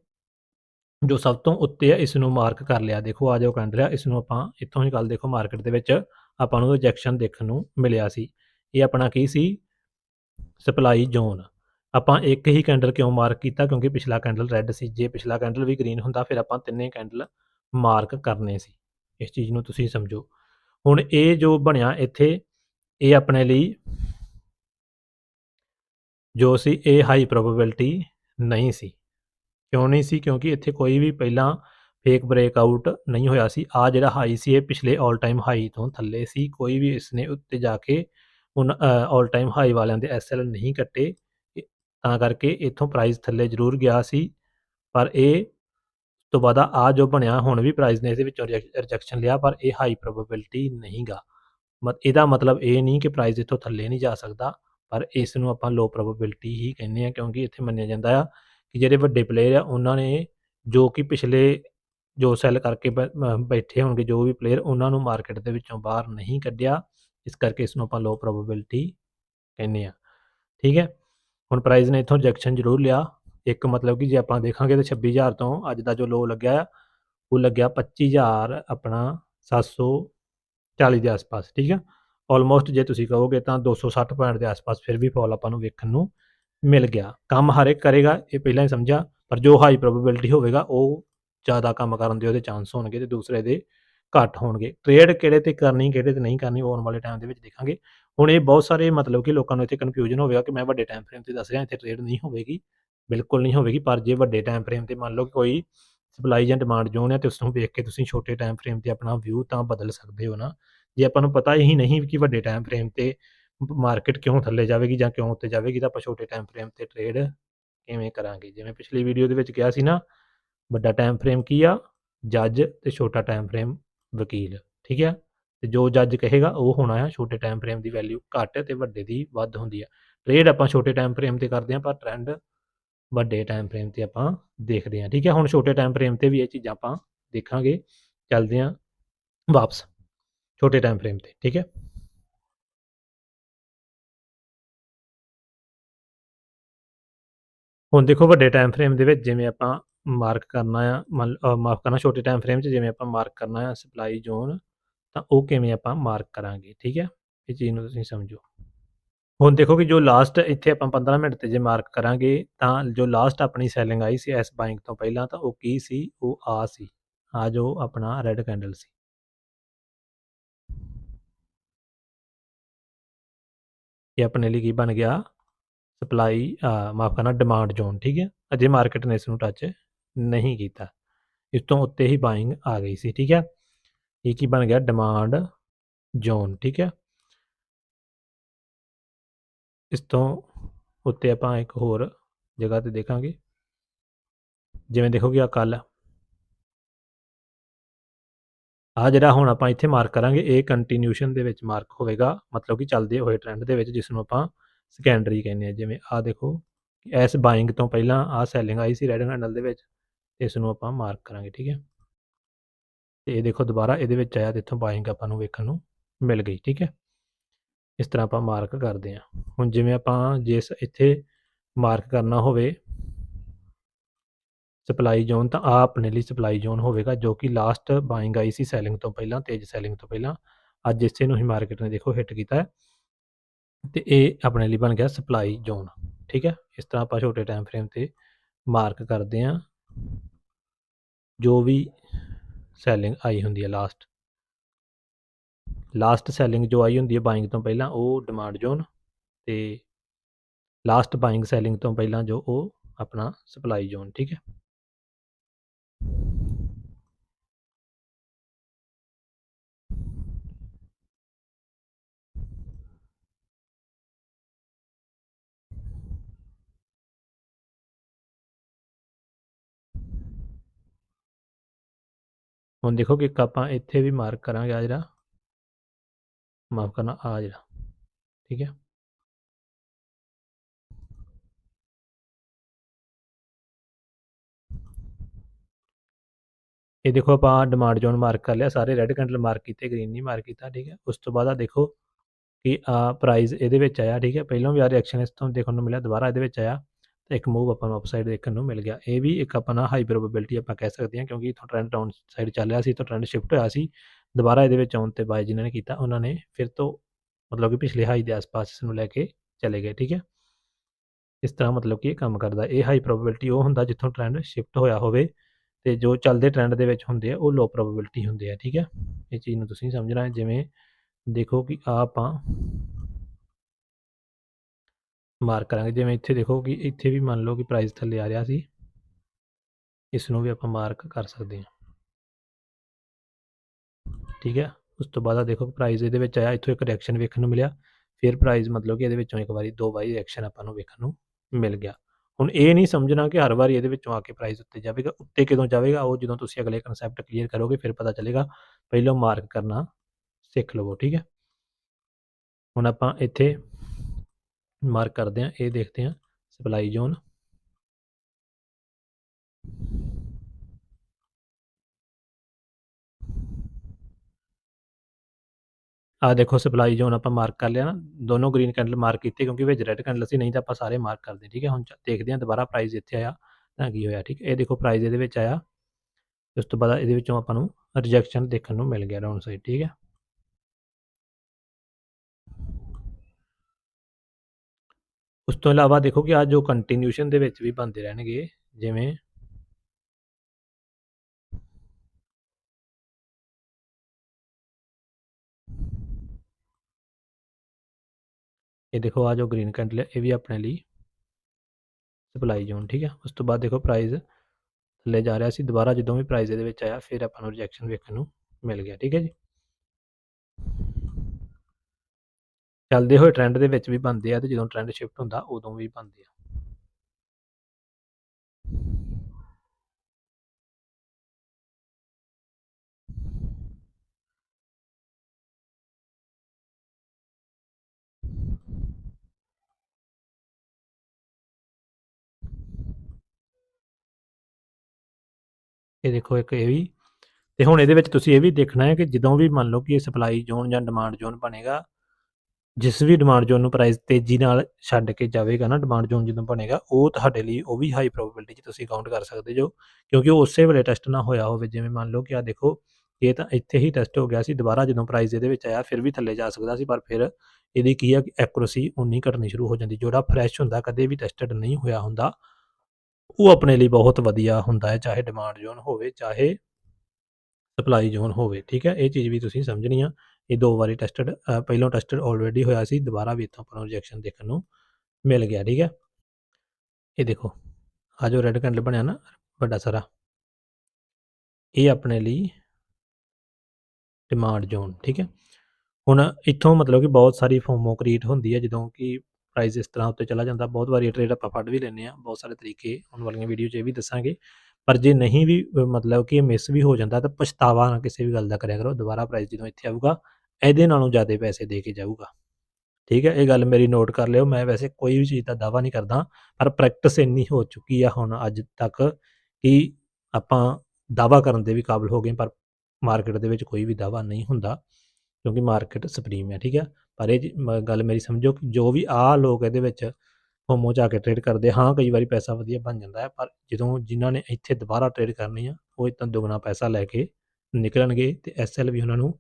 Speaker 1: ਜੋ ਸਭ ਤੋਂ ਉੱਤੇ ਆ ਇਸ ਨੂੰ ਮਾਰਕ ਕਰ ਲਿਆ। ਦੇਖੋ, ਆ ਜੋ ਕੈਂਡਲ ਆ ਇਸ ਨੂੰ ਆਪਾਂ ਇੱਥੋਂ ਹੀ ਕੱਲ ਦੇਖੋ ਮਾਰਕੀਟ ਦੇ ਵਿੱਚ ਆਪਾਂ ਨੂੰ ਰਿਜੈਕਸ਼ਨ ਦੇਖਣ ਨੂੰ ਮਿਲਿਆ ਸੀ। ਇਹ ਆਪਣਾ ਕੀ ਸੀ? Supply zone. ਆਪਾਂ ਇੱਕ ਹੀ ਕੈਂਡਲ ਕਿਉਂ ਮਾਰਕ ਕੀਤਾ? ਕਿਉਂਕਿ ਪਿਛਲਾ ਕੈਂਡਲ ਰੈੱਡ ਸੀ। ਜੇ ਪਿਛਲਾ ਕੈਂਡਲ ਵੀ ਗ੍ਰੀਨ ਹੁੰਦਾ, ਫਿਰ ਆਪਾਂ ਤਿੰਨੇ ਕੈਂਡਲ ਮਾਰਕ ਕਰਨੇ ਸੀ। ਇਸ ਚੀਜ਼ ਨੂੰ ਤੁਸੀਂ ਸਮਝੋ। ਹੁਣ ਇਹ ਜੋ ਬਣਿਆ ਇੱਥੇ, ਇਹ ਆਪਣੇ ਲਈ ਜੋ ਸੀ, ਇਹ ਹਾਈ ਪ੍ਰੋਬੇਬਿਲਿਟੀ ਨਹੀਂ ਸੀ। ਕਿਉਂ ਨਹੀਂ ਸੀ? ਕਿਉਂਕਿ ਇੱਥੇ ਕੋਈ ਵੀ ਪਹਿਲਾਂ ਫੇਕ ਬ੍ਰੇਕਆਊਟ ਨਹੀਂ ਹੋਇਆ ਸੀ। ਆ ਜਿਹੜਾ ਹਾਈ ਸੀ, ਇਹ ਪਿਛਲੇ 올 ਟਾਈਮ ਹਾਈ ਤੋਂ ਥੱਲੇ ਸੀ। ਕੋਈ ਵੀ ਇਸਨੇ ਉੱਤੇ ਜਾ ਕੇ ਹੁਣ 올 ਟਾਈਮ ਹਾਈ ਵਾਲਿਆਂ ਦੇ ਐਸਐਲ ਨਹੀਂ ਕੱਟੇ। ਤਾਂ ਕਰਕੇ ਇੱਥੋਂ ਪ੍ਰਾਈਸ ਥੱਲੇ ਜ਼ਰੂਰ ਗਿਆ ਸੀ। ਪਰ ਇਹ ਤੋਂ ਬਾਅਦ ਆ ਜੋ ਬਣਿਆ, ਹੁਣ ਵੀ ਪ੍ਰਾਈਸ ਨੇ ਇਹਦੇ ਵਿੱਚੋਂ ਰਿਜੈਕਸ਼ਨ ਲਿਆ, ਪਰ ਇਹ ਹਾਈ ਪ੍ਰੋਬੇਬਿਲਿਟੀ ਨਹੀਂਗਾ। ਮਤ ਇਹਦਾ ਮਤਲਬ ਇਹ ਨਹੀਂ ਕਿ ਪ੍ਰਾਈਸ ਇੱਥੋਂ ਥੱਲੇ ਨਹੀਂ ਜਾ ਸਕਦਾ, ਪਰ ਇਸ ਨੂੰ ਆਪਾਂ ਲੋ ਪ੍ਰੋਬੇਬਿਲਿਟੀ ਹੀ ਕਹਿੰਦੇ ਆ ਕਿਉਂਕਿ ਇੱਥੇ ਮੰਨਿਆ ਜਾਂਦਾ ਆ ਕਿ ਜਿਹੜੇ ਵੱਡੇ ਪਲੇਅਰ ਆ, ਉਹਨਾਂ ਨੇ ਜੋ ਕਿ ਪਿਛਲੇ ਜੋ ਸੈੱਲ ਕਰਕੇ ਬੈਠੇ ਹੋਣਗੇ, ਜੋ ਵੀ ਪਲੇਅਰ ਉਹਨਾਂ ਨੂੰ ਮਾਰਕੀਟ ਦੇ ਵਿੱਚੋਂ ਬਾਹਰ ਨਹੀਂ ਕੱਢਿਆ। ਇਸ ਕਰਕੇ ਇਸ ਨੂੰ ਆਪਾਂ ਲੋ ਪ੍ਰੋਬੇਬਿਲਿਟੀ ਕਹਿੰਦੇ ਆ ਠੀਕ ਹੈ? ਹੁਣ ਪ੍ਰਾਈਸ ਨੇ ਇੱਥੋਂ ਜੈਕਸ਼ਨ ਜ਼ਰੂਰ ਲਿਆ। ਇੱਕ ਮਤਲਬ ਕਿ ਜੇ ਆਪਾਂ ਦੇਖਾਂਗੇ ਤਾਂ 26000 ਤੋਂ ਅੱਜ ਦਾ ਜੋ ਲੋ ਲੱਗਿਆ ਆ ਉਹ ਲੱਗਿਆ 25000 ਆਪਣਾ 740 ਦੇ ਆਸ-ਪਾਸ, ਠੀਕ ਆ? ਆਲਮੋਸਟ ਜੇ ਤੁਸੀਂ ਕਹੋਗੇ ਤਾਂ 260 ਪੁਆਇੰਟ ਦੇ ਆਸ-ਪਾਸ ਫਿਰ ਵੀ ਫਾਲ ਆਪਾਂ ਨੂੰ ਵੇਖਣ ਨੂੰ ਮਿਲ ਗਿਆ। ਕੰਮ ਹਰ ਇੱਕ ਕਰੇਗਾ, ਇਹ ਪਹਿਲਾਂ ਹੀ ਸਮਝਿਆ, ਪਰ ਜੋ ਹਾਈ ਪ੍ਰੋਬੇਬਿਲਿਟੀ ਹੋਵੇਗਾ, ਉਹ ਜ਼ਿਆਦਾ ਕੰਮ ਕਰਨ ਦੇ ਉਹਦੇ ਚਾਂਸ ਹੋਣਗੇ ਤੇ ਦੂਸਰੇ ਦੇ ਘੱਟ ਹੋਣਗੇ। ਟ੍ਰੇਡ ਕਿਹੜੇ ਤੇ ਕਰਨੀ, ਕਿਹੜੇ ਤੇ ਨਹੀਂ ਕਰਨੀ ਆਉਣ ਵਾਲੇ ਟਾਈਮ ਦੇ ਵਿੱਚ ਦੇਖਾਂਗੇ। ਹੁਣ ਇਹ ਬਹੁਤ ਸਾਰੇ ਮਤਲਬ ਕਿ ਲੋਕਾਂ ਨੂੰ ਇੱਥੇ ਕਨਫਿਊਜ਼ਨ ਹੋਵੇਗਾ ਕਿ ਮੈਂ ਵੱਡੇ ਟਾਈਮ ਫਰੇਮ ਤੇ ਦੱਸ ਰਿਹਾ, ਇੱਥੇ ਟ੍ਰੇਡ ਨਹੀਂ ਹੋਵੇਗੀ, ਬਿਲਕੁਲ ਨਹੀਂ ਹੋਵੇਗੀ, ਪਰ ਜੇ ਵੱਡੇ ਟਾਈਮ ਫਰੇਮ ਤੇ ਮੰਨ ਲਓ ਕਿ ਕੋਈ ਸਪਲਾਈ ਜਾਂ ਡਿਮਾਂਡ ਜ਼ੋਨ ਹੈ ਤੇ ਉਸ ਨੂੰ ਵੇਖ ਕੇ ਤੁਸੀਂ ਛੋਟੇ ਟਾਈਮ ਫਰੇਮ ਤੇ ਆਪਣਾ ਵਿਊ ਤਾਂ ਬਦਲ ਸਕਦੇ ਹੋ ਨਾ। ਜੇ ਆਪਾਂ ਨੂੰ ਪਤਾ ਹੀ ਨਹੀਂ ਕਿ ਵੱਡੇ ਟਾਈਮ ਫਰੇਮ ਤੇ ਮਾਰਕੀਟ ਕਿਉਂ ਥੱਲੇ ਜਾਵੇਗੀ ਜਾਂ ਕਿਉਂ ਉੱਤੇ ਜਾਵੇਗੀ ਤਾਂ ਆਪਾਂ ਛੋਟੇ ਟਾਈਮ ਫਰੇਮ ਤੇ ਟ੍ਰੇਡ ਕਿਵੇਂ ਕਰਾਂਗੇ? ਜਿਵੇਂ ਪਿਛਲੀ ਵੀਡੀਓ ਦੇ ਵਿੱਚ ਕਿਹਾ ਸੀ ਨਾ, ਵੱਡਾ ਟਾਈਮ ਫਰੇਮ ਕੀ ਆ? ਜੱਜ ਤੇ ਛੋਟਾ ਟਾਈਮ ਫਰੇਮ ਵਕੀਲ, ਠੀਕ ਹੈ? ਤੇ ਜੋ ਜੱਜ ਕਹੇਗਾ, ਉਹ ਹੋਣਾ ਆ, ਛੋਟੇ ਟਾਈਮ ਫਰੇਮ ਦੀ ਵੈਲਿਊ ਘੱਟ ਤੇ ਵੱਡੇ ਦੀ ਵੱਧ ਹੁੰਦੀ ਆ। ਟ੍ਰੇਡ ਆਪਾਂ ਛੋਟੇ ਟਾਈਮ ਫਰੇਮ ਤੇ ਕਰਦੇ ਆ, ਪਰ ਟ੍ਰੈਂਡ ਵੱਡੇ ਟਾਈਮ ਫਰੇਮ ਤੇ ਆਪਾਂ ਦੇਖਦੇ ਆ, ਠੀਕ ਹੈ ਹੁਣ ਛੋਟੇ ਟਾਈਮ ਫਰੇਮ ਤੇ ਵੀ ਇਹ ਚੀਜ਼ਾਂ ਆਪਾਂ ਦੇਖਾਂਗੇ, ਚੱਲਦੇ ਆ ਵਾਪਸ ਛੋਟੇ ਟਾਈਮ ਫਰੇਮ ਤੇ, ਠੀਕ ਹੈ ਹੁਣ ਦੇਖੋ ਵੱਡੇ ਟਾਈਮ ਫਰੇਮ ਦੇ ਵਿੱਚ ਜਿਵੇਂ ਆਪਾਂ ਮਾਰਕ ਕਰਨਾ ਆ ਮਾਫ ਕਰਨਾ, ਛੋਟੇ ਟਾਈਮ ਫਰੇਮ 'ਚ ਜਿਵੇਂ ਆਪਾਂ ਮਾਰਕ ਕਰਨਾ ਆ ਸਪਲਾਈ ਜ਼ੋਨ ਤਾਂ ਉਹ ਕਿਵੇਂ ਆਪਾਂ ਮਾਰਕ ਕਰਾਂਗੇ, ਠੀਕ ਹੈ? ਇਹ ਚੀਜ਼ ਨੂੰ ਤੁਸੀਂ ਸਮਝੋ। ਹੁਣ ਦੇਖੋ ਕਿ ਜੋ ਲਾਸਟ ਇੱਥੇ ਆਪਾਂ 15 ਮਿੰਟ ਤੇ ਜੇ ਮਾਰਕ ਕਰਾਂਗੇ, ਤਾਂ ਜੋ ਲਾਸਟ ਆਪਣੀ ਸੈਲਿੰਗ ਆਈ ਸੀ ਇਸ ਬਾਇੰਗ ਤੋਂ ਪਹਿਲਾਂ, ਤਾਂ ਉਹ ਕੀ ਸੀ? ਉਹ ਆ ਸੀ। ਆ ਜੋ ਆਪਣਾ ਰੈੱਡ ਕੈਂਡਲ ਸੀ। ਇਹ ਆਪਣੇ ਲਈ ਕੀ ਬਣ ਗਿਆ? ਸਪਲਾਈ ਮਾਫ ਕਰਨਾ ਡਿਮਾਂਡ ਜ਼ੋਨ ਠੀਕ ਹੈ? ਅਜੇ ਮਾਰਕੀਟ ਨੇ ਇਸ ਨੂੰ ਟੱਚ ਨਹੀਂ ਕੀਤਾ। ਇਸ ਤੋਂ ਉੱਤੇ ਹੀ ਬਾਇੰਗ ਆ ਗਈ ਸੀ, ਠੀਕ ਹੈ? ਇਹ ਕੀ ਬਣ ਗਿਆ? ਡਿਮਾਂਡ ਜ਼ੋਨ ਠੀਕ ਹੈ? ਇਸ ਤੋਂ ਉੱਤੇ ਆਪਾਂ ਇੱਕ ਹੋਰ ਜਗ੍ਹਾ ਤੇ ਦੇਖਾਂਗੇ। ਜਿਵੇਂ ਦੇਖੋਗੇ ਆ ਕੱਲ ਆ ਜਿਹੜਾ ਹੁਣ ਆਪਾਂ ਇੱਥੇ ਮਾਰਕ ਕਰਾਂਗੇ, ਇਹ ਕੰਟੀਨਿਊਸ਼ਨ ਦੇ ਵਿੱਚ ਮਾਰਕ ਹੋਵੇਗਾ। ਮਤਲਬ ਕਿ ਚੱਲਦੇ ਹੋਏ ਟ੍ਰੈਂਡ ਦੇ ਵਿੱਚ ਜਿਸ ਨੂੰ ਆਪਾਂ ਸੈਕੰਡਰੀ ਕਹਿੰਦੇ ਆ ਜਿਵੇਂ ਆ ਦੇਖੋ ਇਸ ਬਾਇੰਗ ਤੋਂ ਪਹਿਲਾਂ ਆ ਸੈਲਿੰਗ ਆਈ ਸੀ ਰੈਡ ਹੈਂਡਲ ਦੇ ਵਿੱਚ। ਇਸ ਨੂੰ ਆਪਾਂ ਮਾਰਕ ਕਰਾਂਗੇ, ਠੀਕ ਹੈ? ਤੇ ਇਹ ਦੇਖੋ ਦੁਬਾਰਾ ਇਹਦੇ ਵਿੱਚ ਆਇਆ ਤੇ ਇੱਥੋਂ ਬਾਇੰਗ ਆਪਾਂ ਨੂੰ ਵੇਖਣ ਨੂੰ ਮਿਲ ਗਈ, ਠੀਕ ਹੈ? ਇਸ ਤਰ੍ਹਾਂ ਆਪਾਂ ਮਾਰਕ ਕਰਦੇ ਹਾਂ। ਹੁਣ ਜਿਵੇਂ ਆਪਾਂ ਜਿਸ ਇੱਥੇ ਮਾਰਕ ਕਰਨਾ ਹੋਵੇ ਸਪਲਾਈ ਜ਼ੋਨ ਤਾਂ ਆ ਆਪਣੇ ਲਈ ਸਪਲਾਈ ਜ਼ੋਨ ਹੋਵੇਗਾ ਜੋ ਕਿ ਲਾਸਟ ਬਾਇੰਗ ਆਈ ਸੀ ਸੈਲਿੰਗ ਤੋਂ ਪਹਿਲਾਂ, ਤੇਜ਼ ਸੈਲਿੰਗ ਤੋਂ ਪਹਿਲਾਂ। ਅੱਜ ਇਸੇ ਨੂੰ ਹੀ ਮਾਰਕੀਟ ਨੇ ਦੇਖੋ ਹਿੱਟ ਕੀਤਾ ਹੈ। ਤੇ ਇਹ ਆਪਣੇ ਲਈ ਬਣ ਗਿਆ ਸਪਲਾਈ ਜ਼ੋਨ ਠੀਕ ਹੈ? ਇਸ ਤਰ੍ਹਾਂ ਆਪਾਂ ਛੋਟੇ ਟਾਈਮ ਫਰੇਮ ਤੇ ਮਾਰਕ ਕਰਦੇ ਹਾਂ। ਜੋ ਵੀ ਸੈਲਿੰਗ ਆਈ ਹੁੰਦੀ ਹੈ ਲਾਸਟ ਲਾਸਟ ਸੈਲਿੰਗ ਜੋ ਆਈ ਹੁੰਦੀ ਹੈ ਬਾਇੰਗ ਤੋਂ ਪਹਿਲਾਂ, ਉਹ ਡਿਮਾਂਡ ਜ਼ੋਨ ਤੇ ਲਾਸਟ ਬਾਇੰਗ ਸੈਲਿੰਗ ਤੋਂ ਪਹਿਲਾਂ ਜੋ ਉਹ ਆਪਣਾ ਸਪਲਾਈ ਜ਼ੋਨ ਠੀਕ ਹੈ। ਹੁਣ ਦੇਖੋ ਕਿ ਆਪਾਂ ਇੱਥੇ ਵੀ ਮਾਰਕ ਕਰਾਂਗੇ ਆ ਜਿਹੜਾ। ਮਾਫ ਕਰਨਾ, ਆ ਜਿਹੜਾ। ਠੀਕ ਹੈ। ਇਹ ਦੇਖੋ ਆਪਾਂ ਡਿਮਾਂਡ ਜ਼ੋਨ ਮਾਰਕ ਕਰ ਲਿਆ, ਸਾਰੇ ਰੈੱਡ ਕੈਂਡਲ ਮਾਰਕ ਕੀਤੇ ਗ੍ਰੀਨ ਨਹੀਂ ਮਾਰਕ ਕੀਤਾ, ਠੀਕ ਹੈ। ਉਸ ਤੋਂ ਬਾਅਦ ਆ ਦੇਖੋ ਕਿ ਆ ਪ੍ਰਾਈਸ ਇਹਦੇ ਵਿੱਚ ਆਇਆ, ਠੀਕ ਹੈ। ਪਹਿਲਾਂ ਵੀ ਆ ਰਿਐਕਸ਼ਨ ਇਸ ਤੋਂ ਦੇਖਣ ਨੂੰ ਮਿਲਿਆ, ਦੁਬਾਰਾ ਇਹਦੇ ਵਿੱਚ ਆਇਆ। ਤੇ ਇੱਕ ਮੂਵ ਆਪਾਂ ਨੂੰ ਅਪਸਾਈਡ ਦੇਖਣ ਨੂੰ ਮਿਲ ਗਿਆ। ਇਹ ਵੀ ਇੱਕ ਆਪਣਾ ਹਾਈ ਪ੍ਰੋਬੇਬਿਲਿਟੀ ਆਪਾਂ ਕਹਿ ਸਕਦੇ ਹਾਂ ਕਿਉਂਕਿ ਇਥੋਂ ਟ੍ਰੈਂਡ ਡਾਊਨ ਸਾਈਡ ਚੱਲ ਰਿਹਾ ਸੀ ਤਾਂ ਟ੍ਰੈਂਡ ਸ਼ਿਫਟ ਹੋਇਆ ਸੀ। ਦੁਬਾਰਾ ਇਹਦੇ ਵਿੱਚ ਆਉਣ ਤੇ ਬਾਈ ਜਿਨ੍ਹਾਂ ਨੇ ਕੀਤਾ, ਉਹਨਾਂ ਨੇ ਫਿਰ ਤੋਂ ਮਤਲਬ ਕਿ ਪਿਛਲੇ ਹਾਈ ਦੇ ਆਸ-ਪਾਸ ਇਸ ਨੂੰ ਲੈ ਕੇ ਚਲੇ ਗਏ, ਠੀਕ ਹੈ? ਇਸ ਤਰ੍ਹਾਂ ਮਤਲਬ ਕਿ ਇਹ ਕੰਮ ਕਰਦਾ। ਇਹ ਹਾਈ ਪ੍ਰੋਬੇਬਿਲਟੀ ਉਹ ਹੁੰਦਾ ਜਿੱਥੋਂ ਟ੍ਰੈਂਡ ਸ਼ਿਫਟ ਹੋਇਆ ਹੋਵੇ ਤੇ ਜੋ ਚੱਲਦੇ ਟ੍ਰੈਂਡ ਦੇ ਵਿੱਚ ਹੁੰਦੇ ਆ, ਉਹ ਲੋ ਪ੍ਰੋਬੇਬਿਲਟੀ ਹੁੰਦੇ ਆ, ਠੀਕ ਹੈ? ਇਹ ਚੀਜ਼ ਨੂੰ ਤੁਸੀਂ ਸਮਝਣਾ ਹੈ, ਜਿਵੇਂ ਦੇਖੋ ਕਿ ਆ ਆਪਾਂ ਮਾਰਕ ਕਰਾਂਗੇ। ਜਿਵੇਂ ਇੱਥੇ ਦੇਖੋ ਕਿ ਇੱਥੇ ਵੀ ਮੰਨ ਲਓ ਕਿ ਪ੍ਰਾਈਸ ਥੱਲੇ ਆ ਰਿਹਾ ਸੀ। ਇਸ ਨੂੰ ਵੀ ਆਪਾਂ ਮਾਰਕ ਕਰ ਸਕਦੇ ਹਾਂ। ਠੀਕ ਹੈ? ਉਸ ਤੋਂ ਬਾਅਦ ਆ ਦੇਖੋ ਪ੍ਰਾਈਸ ਇਹਦੇ ਵਿੱਚ ਆਇਆ। ਇੱਥੋਂ ਇੱਕ ਰਿਐਕਸ਼ਨ ਵੇਖਣ ਨੂੰ ਮਿਲਿਆ। ਫਿਰ ਪ੍ਰਾਈਸ ਮਤਲਬ ਕਿ ਇਹਦੇ ਵਿੱਚੋਂ ਇੱਕ ਵਾਰੀ ਦੋ ਵਾਰੀ ਰਿਐਕਸ਼ਨ ਆਪਾਂ ਨੂੰ ਵੇਖਣ ਨੂੰ ਮਿਲ ਗਿਆ। ਹੁਣ ਇਹ ਨਹੀਂ ਸਮਝਣਾ ਕਿ ਹਰ ਵਾਰੀ ਇਹਦੇ ਵਿੱਚੋਂ ਆ ਕੇ ਪ੍ਰਾਈਸ ਉੱਤੇ ਜਾਵੇਗਾ, ਉੱਤੇ ਕਦੋਂ ਜਾਵੇਗਾ, ਉਹ ਜਦੋਂ ਤੁਸੀਂ ਅਗਲੇ ਕਨਸੈਪਟ ਕਲੀਅਰ ਕਰੋਗੇ, ਫਿਰ ਪਤਾ ਚੱਲੇਗਾ। ਪਹਿਲਾਂ ਮਾਰਕ ਕਰਨਾ ਸਿੱਖ ਲਵੋ, ਠੀਕ ਹੈ? ਹੁਣ ਆਪਾਂ ਇੱਥੇ ਮਾਰਕ ਕਰਦੇ ਹਾਂ, ਇਹ ਦੇਖਦੇ ਹਾਂ ਸਪਲਾਈ ਜ਼ੋਨ ਆ ਦੇਖੋ ਸਪਲਾਈ ਜ਼ੋਨ ਆਪਾਂ ਮਾਰਕ ਕਰ ਲਿਆ ਨਾ, ਦੋਨੋਂ ਗ੍ਰੀਨ ਕੈਂਡਲ ਮਾਰਕ ਕੀਤੇ ਕਿਉਂਕਿ ਵਿੱਚ ਰੈੱਡ ਕੈਂਡਲ ਸੀ, ਨਹੀਂ ਤਾਂ ਆਪਾਂ ਸਾਰੇ ਮਾਰਕ ਕਰਦੇ, ਠੀਕ ਹੈ? ਹੁਣ ਦੇਖਦੇ ਹਾਂ ਦੁਬਾਰਾ ਪ੍ਰਾਈਸ ਇੱਥੇ ਆਇਆ ਤਾਂ ਕੀ ਹੋਇਆ, ਠੀਕ ਇਹ ਦੇਖੋ ਪ੍ਰਾਈਸ ਇਹਦੇ ਵਿੱਚ ਆਇਆ, ਉਸ ਤੋਂ ਬਾਅਦ ਇਹਦੇ ਵਿੱਚੋਂ ਆਪਾਂ ਨੂੰ ਰਿਜੈਕਸ਼ਨ ਦੇਖਣ ਨੂੰ ਮਿਲ ਗਿਆ ਡਾਊਨ ਸਾਈਡ ਠੀਕ ਹੈ? ਉਸ ਤੋਂ ਇਲਾਵਾ ਦੇਖੋ ਕਿ ਆ ਜੋ ਕੰਟੀਨਿਊਸ਼ਨ ਦੇ ਵਿੱਚ ਵੀ ਬੰਦੇ ਰਹਿਣਗੇ, ਜਿਵੇਂ ਇਹ ਦੇਖੋ ਆ ਜੋ ਗ੍ਰੀਨ ਕੈਂਡਲ ਹੈ, ਇਹ ਵੀ ਆਪਣੇ ਲਈ ਸਪਲਾਈ ਜ਼ੋਨ ਠੀਕ ਹੈ। ਉਸ ਤੋਂ ਬਾਅਦ ਦੇਖੋ ਪ੍ਰਾਈਸ ਥੱਲੇ ਜਾ ਰਿਹਾ ਸੀ, ਦੁਬਾਰਾ ਜਦੋਂ ਵੀ ਪ੍ਰਾਈਸ ਇਹਦੇ ਵਿੱਚ ਆਇਆ, ਫਿਰ ਆਪਾਂ ਨੂੰ ਰਿਜੈਕਸ਼ਨ ਵੇਖਣ ਨੂੰ ਮਿਲ ਗਿਆ, ਠੀਕ ਹੈ ਜੀ। ਚੱਲਦੇ ਹੋਏ ਟ੍ਰੈਂਡ ਦੇ ਵਿੱਚ ਵੀ ਬਣਦੇ ਆ ਤੇ ਜਦੋਂ ਟ੍ਰੈਂਡ ਸ਼ਿਫਟ ਹੁੰਦਾ, ਉਦੋਂ ਵੀ ਬਣਦੇ ਆ। ਇਹ ਦੇਖੋ ਇੱਕ ਇਹ ਵੀ, ਤੇ ਹੁਣ ਇਹਦੇ ਵਿੱਚ ਤੁਸੀਂ ਇਹ ਵੀ ਦੇਖਣਾ ਹੈ ਕਿ ਜਦੋਂ ਵੀ ਮੰਨ ਲਓ ਕਿ ਇਹ ਸਪਲਾਈ ਜ਼ੋਨ ਜਾਂ ਡਿਮਾਂਡ ਜ਼ੋਨ ਬਣੇਗਾ ਜਿਸ ਵੀ ਡਿਮਾਂਡ ਜ਼ੋਨ ਨੂੰ ਪ੍ਰਾਈਸ ਤੇਜ਼ੀ ਨਾਲ ਛੱਡ ਕੇ ਜਾਵੇਗਾ ਨਾ ਡਿਮਾਂਡ ਜ਼ੋਨ ਜਦੋਂ ਬਣੇਗਾ, ਉਹ ਤੁਹਾਡੇ ਲਈ ਉਹ ਵੀ ਹਾਈ ਪ੍ਰੋਬੇਬਿਲਟੀ 'ਚ ਤੁਸੀਂ ਕਾਊਂਟ ਕਰ ਸਕਦੇ ਜੋ, ਕਿਉਂਕਿ ਉਹ ਉਸੇ ਵੇਲੇ ਟੈਸਟ ਨਾ ਹੋਇਆ ਹੋਵੇ, ਜਿਵੇਂ ਮੰਨ ਲਓ ਕਿ ਆ ਦੇਖੋ, ਇਹ ਤਾਂ ਇੱਥੇ ਹੀ ਟੈਸਟ ਹੋ ਗਿਆ ਸੀ, ਦੁਬਾਰਾ ਜਦੋਂ ਪ੍ਰਾਈਸ ਇਹਦੇ ਵਿੱਚ ਆਇਆ, ਫਿਰ ਵੀ ਥੱਲੇ ਜਾ ਸਕਦਾ ਸੀ, ਪਰ ਫਿਰ ਇਹਦੀ ਕੀ ਆ ਕਿ ਐਕੂਰੇਸੀ ਉਨੀ ਘਟਣੀ ਸ਼ੁਰੂ ਹੋ ਜਾਂਦੀ, ਜਿਹੜਾ ਫਰੈਸ਼ ਹੁੰਦਾ, ਕਦੇ ਵੀ ਟੈਸਟਡ ਨਹੀਂ ਹੋਇਆ ਹੁੰਦਾ, ਉਹ ਆਪਣੇ ਲਈ ਬਹੁਤ ਵਧੀਆ ਹੁੰਦਾ ਹੈ, ਚਾਹੇ ਡਿਮਾਂਡ ਜ਼ੋਨ ਹੋਵੇ, ਚਾਹੇ ਸਪਲਾਈ ਜ਼ੋਨ ਹੋਵੇ, ਠੀਕ ਹੈ, ਇਹ ਚੀਜ਼ ਵੀ ਤੁਸੀਂ ਸਮਝਣੀ ਆ। ਇਹ ਦੋ ਵਾਰੀ ਟੈਸਟਡ ਪਹਿਲਾਂ ਟੈਸਟਡ ਆਲਰੇਡੀ ਹੋਇਆ ਸੀ, ਦੁਬਾਰਾ ਵੀ ਇਥੋਂ ਆਪਾਂ ਨੂੰ ਰਿਜੈਕਸ਼ਨ ਦੇਖਣ ਨੂੰ ਮਿਲ ਗਿਆ, ਠੀਕ ਹੈ? ਇਹ ਦੇਖੋ ਆ ਜੋ ਰੈੱਡ ਕੈਂਡਲ ਬਣਿਆ ਨਾ, ਵੱਡਾ ਸਾਰਾ, ਇਹ ਆਪਣੇ ਲਈ ਡਿਮਾਂਡ ਜ਼ੋਨ ਠੀਕ ਹੈ? ਹੁਣ ਇੱਥੋਂ ਮਤਲਬ ਕਿ ਬਹੁਤ ਸਾਰੀ ਫੋਮੋ ਕ੍ਰੀਏਟ ਹੁੰਦੀ ਹੈ, ਜਦੋਂ ਕਿ ਪ੍ਰਾਈਸ ਇਸ ਤਰ੍ਹਾਂ ਉੱਤੇ ਚਲਾ ਜਾਂਦਾ, ਬਹੁਤ ਵਾਰੀ ਟ੍ਰੇਡ ਆਪਾਂ ਫੜ ਵੀ ਲੈਂਦੇ ਆ ਬਹੁਤ ਸਾਰੇ ਤਰੀਕੇ ਆਉਣ ਵਾਲੀਆਂ ਵੀਡੀਓ 'ਚ ਇਹ ਵੀ ਦੱਸਾਂਗੇ। ਪਰ ਜੇ ਨਹੀਂ ਵੀ, ਮਤਲਬ ਕਿ ਮਿਸ ਵੀ ਹੋ ਜਾਂਦਾ, ਤਾਂ ਪਛਤਾਵਾ ਨਾ ਕਿਸੇ ਵੀ ਗੱਲ ਦਾ ਕਰਿਆ ਕਰੋ, ਦੁਬਾਰਾ ਪ੍ਰਾਈਸ ਜਦੋਂ ਇੱਥੇ ਆਊਗਾ ਇਹਦੇ ਨਾਲੋਂ ਜ਼ਿਆਦਾ ਪੈਸੇ ਦੇ ਕੇ ਜਾਊਗਾ। ਠੀਕ ਹੈ, ਇਹ ਗੱਲ ਮੇਰੀ ਨੋਟ ਕਰ ਲਿਓ। ਮੈਂ ਵੈਸੇ ਕੋਈ ਵੀ ਚੀਜ਼ ਦਾ ਦਾਵਾ ਨਹੀਂ ਕਰਦਾ, ਪਰ ਪ੍ਰੈਕਟਿਸ ਇੰਨੀ ਹੋ ਚੁੱਕੀ ਆ ਹੁਣ ਅੱਜ ਤੱਕ ਕਿ ਆਪਾਂ ਦਾਵਾ ਕਰਨ ਦੇ ਵੀ ਕਾਬਿਲ ਹੋ ਗਏ ਪਰ ਮਾਰਕੀਟ ਦੇ ਵਿੱਚ ਕੋਈ ਵੀ ਦਾਵਾ ਨਹੀਂ ਹੁੰਦਾ, ਕਿਉਂਕਿ ਮਾਰਕੀਟ ਸੁਪਰੀਮ ਹੈ, ਠੀਕ ਹੈ। ਪਰ ਇਹ ਗੱਲ ਮੇਰੀ ਸਮਝੋ ਕਿ ਜੋ ਵੀ ਆ ਲੋਕ ਇਹਦੇ ਵਿੱਚ ਹੋਮੋ 'ਚ ਆ ਕੇ ਟਰੇਡ ਕਰਦੇ, ਹਾਂ, ਕਈ ਵਾਰੀ ਪੈਸਾ ਵਧੀਆ ਬਣ ਜਾਂਦਾ ਹੈ, ਪਰ ਜਦੋਂ ਜਿਨ੍ਹਾਂ ਨੇ ਇੱਥੇ ਦੁਬਾਰਾ ਟਰੇਡ ਕਰਨੀ ਆ, ਉਹ ਇਤਾਂ ਦੁੱਗਣਾ ਪੈਸਾ ਲੈ ਕੇ ਨਿਕਲਣਗੇ ਤੇ ਐਸਐਲ ਵੀ ਉਹਨਾਂ ਨੂੰ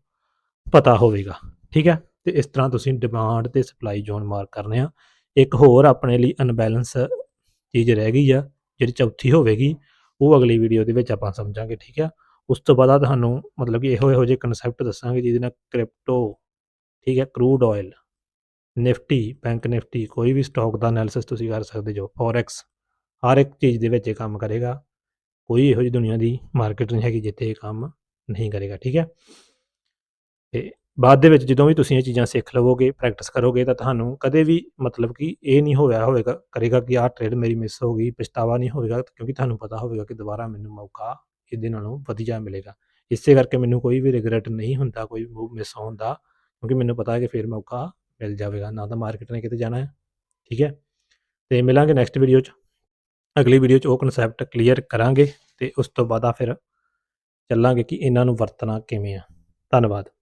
Speaker 1: ਪਤਾ ਹੋਵੇਗਾ। ਠੀਕ ਹੈ? ਤੇ ਇਸ ਤਰ੍ਹਾਂ ਤੁਸੀਂ ਡਿਮਾਂਡ ਤੇ ਸਪਲਾਈ ਜ਼ੋਨ ਮਾਰਕ ਕਰਨੇ ਆ। ਇੱਕ ਹੋਰ ਆਪਣੇ ਲਈ ਅਨਬੈਲੈਂਸ ਚੀਜ਼ ਰਹਿ ਗਈ ਆ, ਜਿਹੜੀ ਚੌਥੀ ਹੋਵੇਗੀ, ਉਹ ਅਗਲੀ ਵੀਡੀਓ ਦੇ ਵਿੱਚ ਆਪਾਂ ਸਮਝਾਂਗੇ, ਠੀਕ ਆ ਉਸ ਤੋਂ ਬਾਅਦ ਤੁਹਾਨੂੰ ਮਤਲਬ ਕਿ ਇਹੋ ਇਹੋ ਜਿਹੇ ਕਨਸੈਪਟ ਦੱਸਾਂਗੇ, ਜਿਹਦੇ ਨਾਲ ਕ੍ਰਿਪਟੋ ਠੀਕ ਹੈ? Crude oil Nifty bank Nifty ਕੋਈ ਵੀ ਸਟਾਕ ਦਾ ਐਨਾਲਿਸਿਸ ਤੁਸੀਂ ਕਰ ਸਕਦੇ ਜੋ ਫੋਰੈਕਸ ਹਰ ਇੱਕ ਚੀਜ਼ ਦੇ ਵਿੱਚ ਇਹ ਕੰਮ ਕਰੇਗਾ। ਕੋਈ ਇਹੋ ਜਿਹੀ ਦੁਨੀਆ ਦੀ ਮਾਰਕੀਟ ਨਹੀਂ ਹੈਗੀ ਜਿੱਥੇ ਇਹ ਕੰਮ ਨਹੀਂ ਕਰੇਗਾ, ਠੀਕ ਹੈ? ਤੇ ਬਾਅਦ ਦੇ ਵਿੱਚ ਜਦੋਂ ਵੀ ਤੁਸੀਂ ਇਹ ਚੀਜ਼ਾਂ ਸਿੱਖ ਲਵੋਗੇ ਪ੍ਰੈਕਟਿਸ ਕਰੋਗੇ, ਤਾਂ ਤੁਹਾਨੂੰ ਕਦੇ ਵੀ ਮਤਲਬ ਕਿ ਇਹ ਨਹੀਂ ਹੋਇਆ ਹੋਵੇਗਾ, ਕਰੇਗਾ ਕਿ ਆਹ ਟ੍ਰੇਡ ਮੇਰੀ ਮਿਸ ਹੋ ਗਈ, ਪਛਤਾਵਾ ਨਹੀਂ ਹੋਵੇਗਾ, ਕਿਉਂਕਿ ਤੁਹਾਨੂੰ ਪਤਾ ਹੋਵੇਗਾ ਕਿ ਦੁਬਾਰਾ ਮੈਨੂੰ ਮੌਕਾ ਇਹਦੇ ਨਾਲੋਂ ਵਧੀਆ ਮਿਲੇਗਾ। ਇਸੇ ਕਰਕੇ ਮੈਨੂੰ ਕੋਈ ਵੀ ਰਿਗਰੈਟ ਨਹੀਂ ਹੁੰਦਾ, ਕੋਈ ਮੂਵ ਮਿਸ ਹੋਣ ਦਾ ਕਿਉਂਕਿ ਮੈਨੂੰ ਪਤਾ ਹੈ ਕਿ ਫਿਰ ਮੌਕਾ ਮਿਲ ਜਾਵੇਗਾ। ਨਾ ਤਾਂ ਮਾਰਕੀਟ ਨੇ ਕਿਤੇ ਜਾਣਾ ਹੈ, ਠੀਕ ਹੈ? ਤੇ ਮਿਲਾਂਗੇ ਨੈਕਸਟ ਵੀਡੀਓ 'ਚ। ਅਗਲੀ ਵੀਡੀਓ 'ਚ ਉਹ ਕਨਸੈਪਟ ਕਲੀਅਰ ਕਰਾਂਗੇ ਤੇ ਉਸ ਤੋਂ ਬਾਅਦ ਆ ਫਿਰ ਚੱਲਾਂਗੇ ਕਿ ਇਹਨਾਂ ਨੂੰ ਵਰਤਣਾ ਕਿਵੇਂ ਆ। ਧੰਨਵਾਦ।